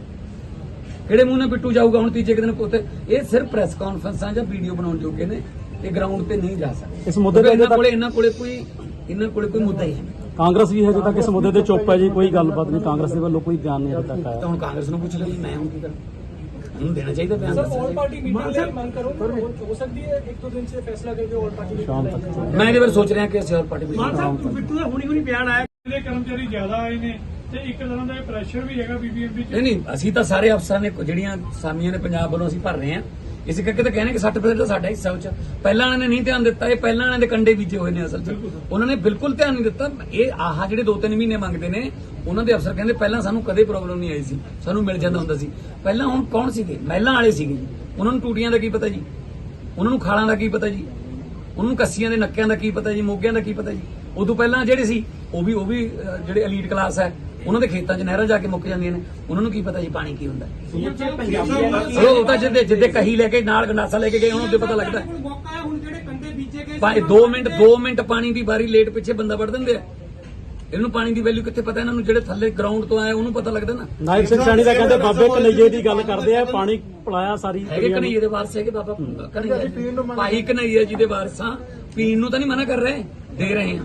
ਕਿਹੜੇ ਮੂੰਹ ਨਾਲ ਬਿੱਟੂ ਜਾਊਗਾ ਹੁਣ ਤੀਜੇ ਦਿਨ ਉੱਥੇ ਇਹ ਸਿਰਫ ਪ੍ਰੈਸ ਕਾਨਫਰੰਸਾਂ ਜਾਂ ਵੀਡੀਓ ਬਣਾਉਣ ਜੋਗੇ ਨੇ ਇਹ ਗਰਾਊਂਡ ਤੇ ਨਹੀਂ ਜਾ ਸਕਦੇ। ਇਸ ਮੁੱਦੇ ਤੇ ਇਹਨਾਂ ਕੋਲੇ ਇਹਨਾਂ ਕੋਲੇ ਕੋਈ ਇਹਨਾਂ ਕੋਲੇ ਕੋਈ ਮੁੱਦਾ ਹੀ ਹੈ ਨਹੀਂ। ਕਾਂਗਰਸ ਵੀ ਹਜੇ ਤੱਕ ਇਸ ਮੁੱਦੇ ਤੇ ਚੁੱਪ ਹੈ ਜੀ ਕੋਈ ਗੱਲਬਾਤ ਨਹੀਂ। ਕਾਂਗਰਸ ਦੇ ਵੱਲੋਂ ਕੋਈ ਬਿਆਨ ਨਹੀਂ ਅਜੇ ਤੱਕ ਤਾਂ ਆਇਆ ਹੁਣ ਕਾਂਗਰਸ ਨੂੰ ਪੁੱਛ ਜੀ ਮੈਂ ਹੁਣ ਕੀ ਕਰਾਂ? ਉਹਨੂੰ ਦੇਣਾ ਚਾਹੀਦਾ ਬਿਆਨ ਸਰ ਆਲ ਪਾਰਟੀ ਮੀਟਿੰਗ ਲਈ ਮੰਗ ਕਰੋ ਹੋ ਸਕਦੀ ਹੈ ਇੱਕ ਦੋ ਦਿਨ ਸੇ ਫੈਸਲਾ ਕਰਕੇ ਆਲ ਪਾਰਟੀ ਸ਼ਾਮ ਤੱਕ। ਮੈਂ ਇਹਦੇ ਬਾਰੇ ਸੋਚ ਰਿਹਾ ਕਿ ਅਸੀਂ ਆਲ ਪਾਰਟੀ ਮੀਟਿੰਗ ਕਰਾਂਗੇ ਸਾਹਿਬ ਬਿੱਟੂ ਦਾ ਹੁਣੀ ਹੁਣੀ ਬਿਆਨ ਆਇਆ ਇਹਦੇ ਕਰਮਚਾਰੀ ਜ਼ਿਆਦਾ ਆਏ ਨੇ ਤੇ ਇੱਕ ਤਰ੍ਹਾਂ ਦਾ ਪ੍ਰੈਸ਼ਰ ਵੀ ਹੈਗਾ ਬੀਬੀਐਮਬੀ ਚ। ਨਹੀਂ ਨਹੀਂ ਅਸੀਂ ਤਾਂ ਸਾਰੇ ਅਫਸਰਾਂ ਨੇ ਜਿਹੜੀਆਂ ਸਾਮੀਆਂ ਨੇ ਪੰਜਾਬ ਵੱਲੋਂ ਅਸੀਂ ਭਰ ਰਹੇ ਹਾਂ ਇਸੇ ਕਰਕੇ ਤਾਂ ਕਹਿੰਦੇ ਕਿ 60% ਤਾਂ ਸਾਡਾ ਹਿੱਸਾ ਵਿੱਚ ਪਹਿਲਾਂ ਇਹਨਾਂ ਨੇ ਨਹੀਂ ਧਿਆਨ ਦਿੱਤਾ ਇਹ ਪਹਿਲਾਂ ਇਹਨਾਂ ਦੇ ਕੰਡੇ ਬੀਜੇ ਹੋਏ ਨੇ ਅਸਲ 'ਚ। ਉਹਨਾਂ ਨੇ ਬਿਲਕੁਲ ਧਿਆਨ ਨਹੀਂ ਦਿੱਤਾ। ਇਹ ਆਹ ਜਿਹੜੇ 2-3 ਮਹੀਨੇ ਮੰਗਦੇ ਨੇ ਉਹਨਾਂ ਦੇ ਅਫਸਰ ਕਹਿੰਦੇ ਪਹਿਲਾਂ ਸਾਨੂੰ ਕਦੇ ਪ੍ਰੋਬਲਮ ਨਹੀਂ ਆਈ ਸੀ। ਸਾਨੂੰ ਮਿਲ ਜਾਂਦਾ ਹੁੰਦਾ ਸੀ। ਪਹਿਲਾਂ ਹੁਣ ਕੌਣ ਸੀਗੇ? ਮਹਿਲਾਂ ਵਾਲੇ ਸੀਗੇ ਉਹਨਾਂ ਨੂੰ ਟੂਟੀਆਂ ਦਾ ਕੀ ਪਤਾ ਜੀ? ਉਹਨਾਂ ਨੂੰ ਖਾਲਾਂ ਦਾ ਕੀ ਪਤਾ ਜੀ? ਉਹਨਾਂ ਨੂੰ ਕੱਸੀਆਂ ਦੇ ਨੱਕਿਆਂ ਦਾ ਕੀ ਪਤਾ ਜੀ? ਮੋਗਿਆਂ ਦਾ ਕੀ ਪਤਾ ਜੀ? ਉਦੋਂ ਪਹਿਲਾਂ ਜਿਹੜੇ ਸੀ ਉਹ ਵੀ ਉਹ ਵੀ ਜਿਹੜੇ ਐਲੀਟ ਕਲਾਸ ਹੈ ਉਹਨਾਂ ਦੇ ਖੇਤਾਂ 'ਚ ਨਹਿਰਾਂ ਜਾ ਕੇ ਮੁੱਕ ਜਾਂਦੀਆਂ ਨੇ। ਉਹਨਾਂ ਨੂੰ ਕੀ ਪਤਾ ਜੀ ਪਾਣੀ ਕੀ ਹੁੰਦਾ। ਹੈ। ਉਹ ਤਾਂ ਜਿੱਦੇ ਜਿੱਦੇ ਕਹੀ ਲੈ ਕੇ ਨਾਲ ਗੰਡਾਸਾ ਲੈ ਕੇ ਗਏ ਉਹਨਾਂ ਨੂੰ ਪਤਾ ਲੱਗਦਾ। ਹੈ। ਮੌਕਾ ਹੈ ਹੁਣ ਜਿਹੜੇ ਕੰਡੇ ਬੀਜੇ ਗਏ ਭਾਵੇਂ 2 ਮਿੰਟ 2 ਮਿੰਟ ਪਾਣੀ ਦੀ ਵਾਰੀ ਲੇਟ ਪਿੱਛੇ ਬੰਦਾ ਵੜ ਦਿੰਦੇ ਆ। ਇਹਨੂੰ ਪਾਣੀ ਦੀ ਵੈਲਿਊ ਕਿੱਥੇ ਪਤਾ ਇਹਨਾਂ ਨੂੰ? ਜਿਹੜੇ ਥੱਲੇ ਗਰਾਊਂਡ ਤੋਂ ਆਏ ਉਹਨੂੰ ਪਤਾ ਲੱਗਦਾ ਨਾ। ਨਾਇਬ ਸਿੰਘ ਸੈਣੀ ਦਾ ਕਹਿੰਦੇ ਬਾਬੇ ਕਨਈਏ ਦੀ ਗੱਲ ਕਰਦੇ ਆ ਪਾਣੀ ਪਿਲਾਇਆ ਸਾਰੀ ਹੈਗੇ। ਕਨਈਏ ਦੇ ਵਾਰਸ ਹੈਗੇ ਬਾਬਾ ਕਨਈਆ ਭਾਈ ਕਨਈਆ ਜੀ ਦੇ ਵਾਰਸਾਂ ਪੀਣ ਨੂੰ ਤਾਂ ਨਹੀਂ ਮਨਾ ਕਰ ਰਹੇ ਦੇ ਰਹੇ ਆ।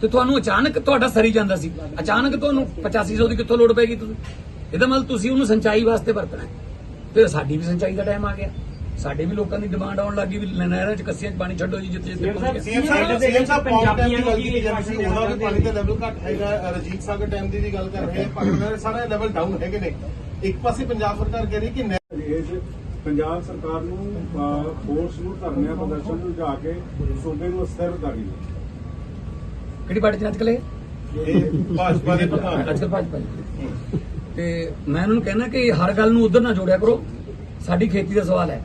ਤੇ ਤੁਹਾਨੂੰ ਅਚਾਨਕ ਤੁਹਾਡਾ ਸਰੀ ਜਾਂਦਾ ਸੀ। ਅਚਾਨਕ ਤੁਹਾਨੂੰ 8500 ਦੀ ਕਿੱਥੋਂ ਲੋੜ ਪੈਗੀ ਤੁਸੀਂ? ਇਹਦਾ ਮਤਲਬ ਤੁਸੀਂ ਉਹਨੂੰ ਸਿੰਚਾਈ ਵਾਸਤੇ ਵਰਤਣਾ ਹੈ। ਤੇ ਸਾਡੀ ਵੀ ਸਿੰਚਾਈ ਦਾ ਟਾਈਮ ਆ ਗਿਆ। ਸਾਡੇ ਵੀ ਲੋਕਾਂ ਦੀ ਡਿਮਾਂਡ ਆਉਣ ਲੱਗੀ ਵੀ ਨਹਿਰਾਂ 'ਚ ਕੱਸੀਆਂ 'ਚ ਪਾਣੀ ਛੱਡੋ ਜੀ ਜਿੱਥੇ ਜਿੱਥੇ ਪਹੁੰਚ ਗਿਆ ਪੰਜਾਬੀਆਂ ਸੀ ਉਹਦਾ ਵੀ ਪਾਣੀ ਦਾ ਲੈਵਲ ਘੱਟ ਹੈਗਾ ਰਜੀਤ ਸਾਗਰ ਡੈਮ ਦੀ ਵੀ ਗੱਲ ਕਰ ਰਹੇ ਪਾਣੀ ਦਾ ਸਾਰਾ ਲੈਵਲ ਡਾਊਨ ਹੈਗੇ ਨੇ। ਇੱਕ ਪਾਸੇ ਪੰਜਾਬ ਸਰਕਾਰ ਕਹਿ ਰਹੀ ਕਿ ਪੰਜਾਬ ਸਰਕਾਰ ਨੂੰ ਫੋਰਸ ਨੂੰ ਧਰਨਿਆਂ ਪ੍ਰਦਰਸ਼ਨ ਨੂੰ ਜਾ ਕੇ ਸੂਬੇ ਨੂੰ ਅਸਥਿਰ ਕਰੀ ਕਿਹੜੀ ਪਾਰਟੀ 'ਚ ਅੱਜ ਕੱਲ੍ਹ ਇਹ ਇਹ ਭਾਜਪਾ ਦੇ ਪ੍ਰਧਾਨ। ਅੱਜ ਕੱਲ੍ਹ ਭਾਜਪਾ ਜੀ। ਤੇ ਮੈਂ ਉਹਨਾਂ ਨੂੰ ਕਹਿਣਾ ਕਿ ਹਰ ਗੱਲ ਨੂੰ ਉਧਰ ਨਾ ਜੋੜਿਆ ਕਰੋ। ਸਾਡੀ ਖੇਤੀ ਦਾ ਸਵਾਲ ਹੈ।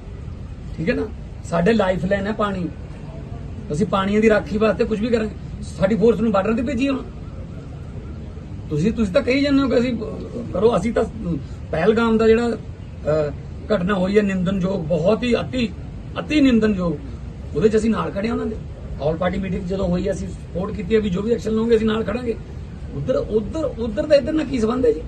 ਠੀਕ ਹੈ ਨਾ? ਸਾਡੇ ਲਾਈਫ ਲਾਈਨ ਹੈ ਪਾਣੀ। ਅਸੀਂ ਪਾਣੀਆਂ ਦੀ ਰਾਖੀ ਵਾਸਤੇ ਕੁਝ ਵੀ ਕਰਾਂਗੇ। ਸਾਡੀ ਫੋਰਸ ਨੂੰ ਬਾਰਡਰ ਤੇ ਭੇਜੀ ਹੁਣ। ਤੁਸੀਂ ਤੁਸੀਂ ਤਾਂ ਕਹੀ ਜਾਂਦੇ ਹੋ ਕਿ ਅਸੀਂ ਅਹ, ਕਰੋ। ਅਸੀਂ ਤਾਂ ਅਮ, ਪਹਿਲਗਾਮ ਦਾ ਜਿਹੜਾ ਅਹ, ਘਟਨਾ ਹੋਈ ਹੈ ਨਿੰਦਨਯੋਗ ਬਹੁਤ ਹੀ ਅਤੀ ਅਤੀ ਨਿੰਦਨਯੋਗ। ਉਹਦੇ 'ਚ ਅਸੀਂ ਨਾਲ ਖੜੇ ਹਾਂ ਉਹਨਾਂ ਦੇ। ਆਲ ਪਾਰਟੀ ਮੀਟਿੰਗ ਜਦੋਂ ਹੋਈ, ਅਸੀਂ ਸਪੋਰਟ ਕੀਤੀ ਹੈ ਵੀ ਜੋ ਵੀ ਐਕਸ਼ਨ ਲਓਗੇ, ਅਸੀਂ ਨਾਲ ਖੜਾਂਗੇ। ਉਧਰ ਉਧਰ ਉਧਰ ਤਾਂ ਇਧਰ ਨਾਲ ਕੀ ਸੰਬੰਧ ਹੈ ਜੀ?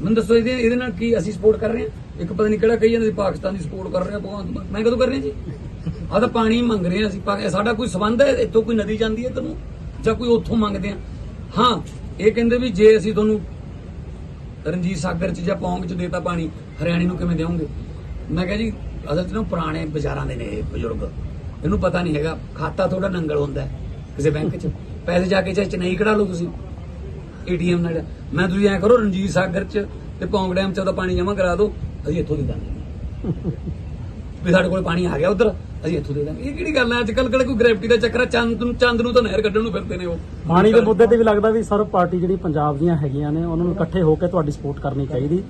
ਮੈਨੂੰ ਦੱਸੋ, ਇਹਦੇ ਇਹਦੇ ਨਾਲ ਕੀ ਅਸੀਂ ਸਪੋਰਟ ਕਰ ਰਹੇ ਹਾਂ? ਇੱਕ ਪਤਾ ਨਹੀਂ ਕਿਹੜਾ ਕਹੀ ਜਾਂਦੇ ਪਾਕਿਸਤਾਨ ਦੀ ਸਪੋਰਟ ਕਰ ਰਹੇ ਹਾਂ, ਭਗਵੰਤ ਮੈਂ ਕਦੋਂ ਕਰ ਰਿਹਾ ਜੀ? ਆਹ ਤਾਂ ਪਾਣੀ ਮੰਗ ਰਹੇ ਹਾਂ ਅਸੀਂ ਸਾਡਾ ਕੋਈ ਸੰਬੰਧ ਹੈ? ਇੱਥੋਂ ਕੋਈ ਨਦੀ ਜਾਂਦੀ ਹੈ ਤੁਹਾਨੂੰ ਜਾਂ ਕੋਈ ਉੱਥੋਂ ਮੰਗਦੇ ਆ ਹਾਂ, ਇਹ ਕਹਿੰਦੇ ਵੀ ਜੇ ਅਸੀਂ ਤੁਹਾਨੂੰ ਰਣਜੀਤ ਸਾਗਰ ਚ ਜਾਂ ਪੌਂਗ ਚ ਦੇਤਾ ਪਾਣੀ, ਹਰਿਆਣੇ ਨੂੰ ਕਿਵੇਂ ਦੇਵੋਗੇ ਮੈਂ ਕਿਹਾ ਜੀ, ਅਸਲ ਚ ਨਾ ਪੁਰਾਣੇ ਬਾਜ਼ਾਰਾਂ ਦੇ ਨੇ ਇਹ ਬਜ਼ੁਰਗ। ਇਹਨੂੰ ਪਤਾ ਨਹੀਂ ਹੈਗਾ ਖਾਤਾ ਥੋੜਾ ਨੰਗਲ ਹੁੰਦਾ ਕਿਸੇ ਬੈਂਕ ਚ। ਪੈਸੇ ਜਾ ਕੇ ਚਾਹੇ ਚੇਨਈ ਕਢਾ ਲਓ ਤੁਸੀਂ ਏਟੀਐਮ ਨਾਲ। ਮੈਂ ਤੁਸੀਂ ਐ ਕਰੋ ਰਣਜੀਤ ਸਾਗਰ ਚ ਤੇ ਪੌਂਗ ਡੈਮ ਚ ਉਹਦਾ ਪਾਣੀ ਜਮ੍ਹਾਂ ਕਰਾ ਦਿਓ ਅਸੀਂ ਇੱਥੋਂ ਦੇ ਦਾਂਗੇ। ਵੀ ਸਾਡੇ ਕੋਲ ਪਾਣੀ ਆ ਗਿਆ ਉਧਰ ਅਸੀਂ ਇੱਥੋਂ ਦੇ ਦਾਂਗੇ। ਇਹ ਕਿਹੜੀ ਗੱਲ ਹੈ? ਅੱਜ ਕੱਲ ਕਿਹੜਾ ਕੋਈ ਗ੍ਰੈਵਿਟੀ ਦਾ ਚੱਕਰ ਹੈ ਚੰਦ ਨੂੰ ਚੰਦ ਨੂੰ ਤਾਂ ਨਹਿਰ ਕੱਢਣ ਨੂੰ ਫਿਰਦੇ ਨੇ ਉਹ। ਪਾਣੀ ਦੇ ਮੁੱਦੇ ਤੇ ਵੀ ਲੱਗਦਾ ਵੀ ਸਰਵ ਪਾਰਟੀ ਜਿਹੜੀ ਪੰਜਾਬ ਦੀਆਂ ਹੈਗੀਆਂ ਨੇ ਉਹਨਾਂ ਨੂੰ ਇਕੱਠੇ ਹੋ ਕੇ ਤੁਹਾਡੀ ਸਪੋਰਟ ਕਰਨੀ ਚਾਹੀਦੀ।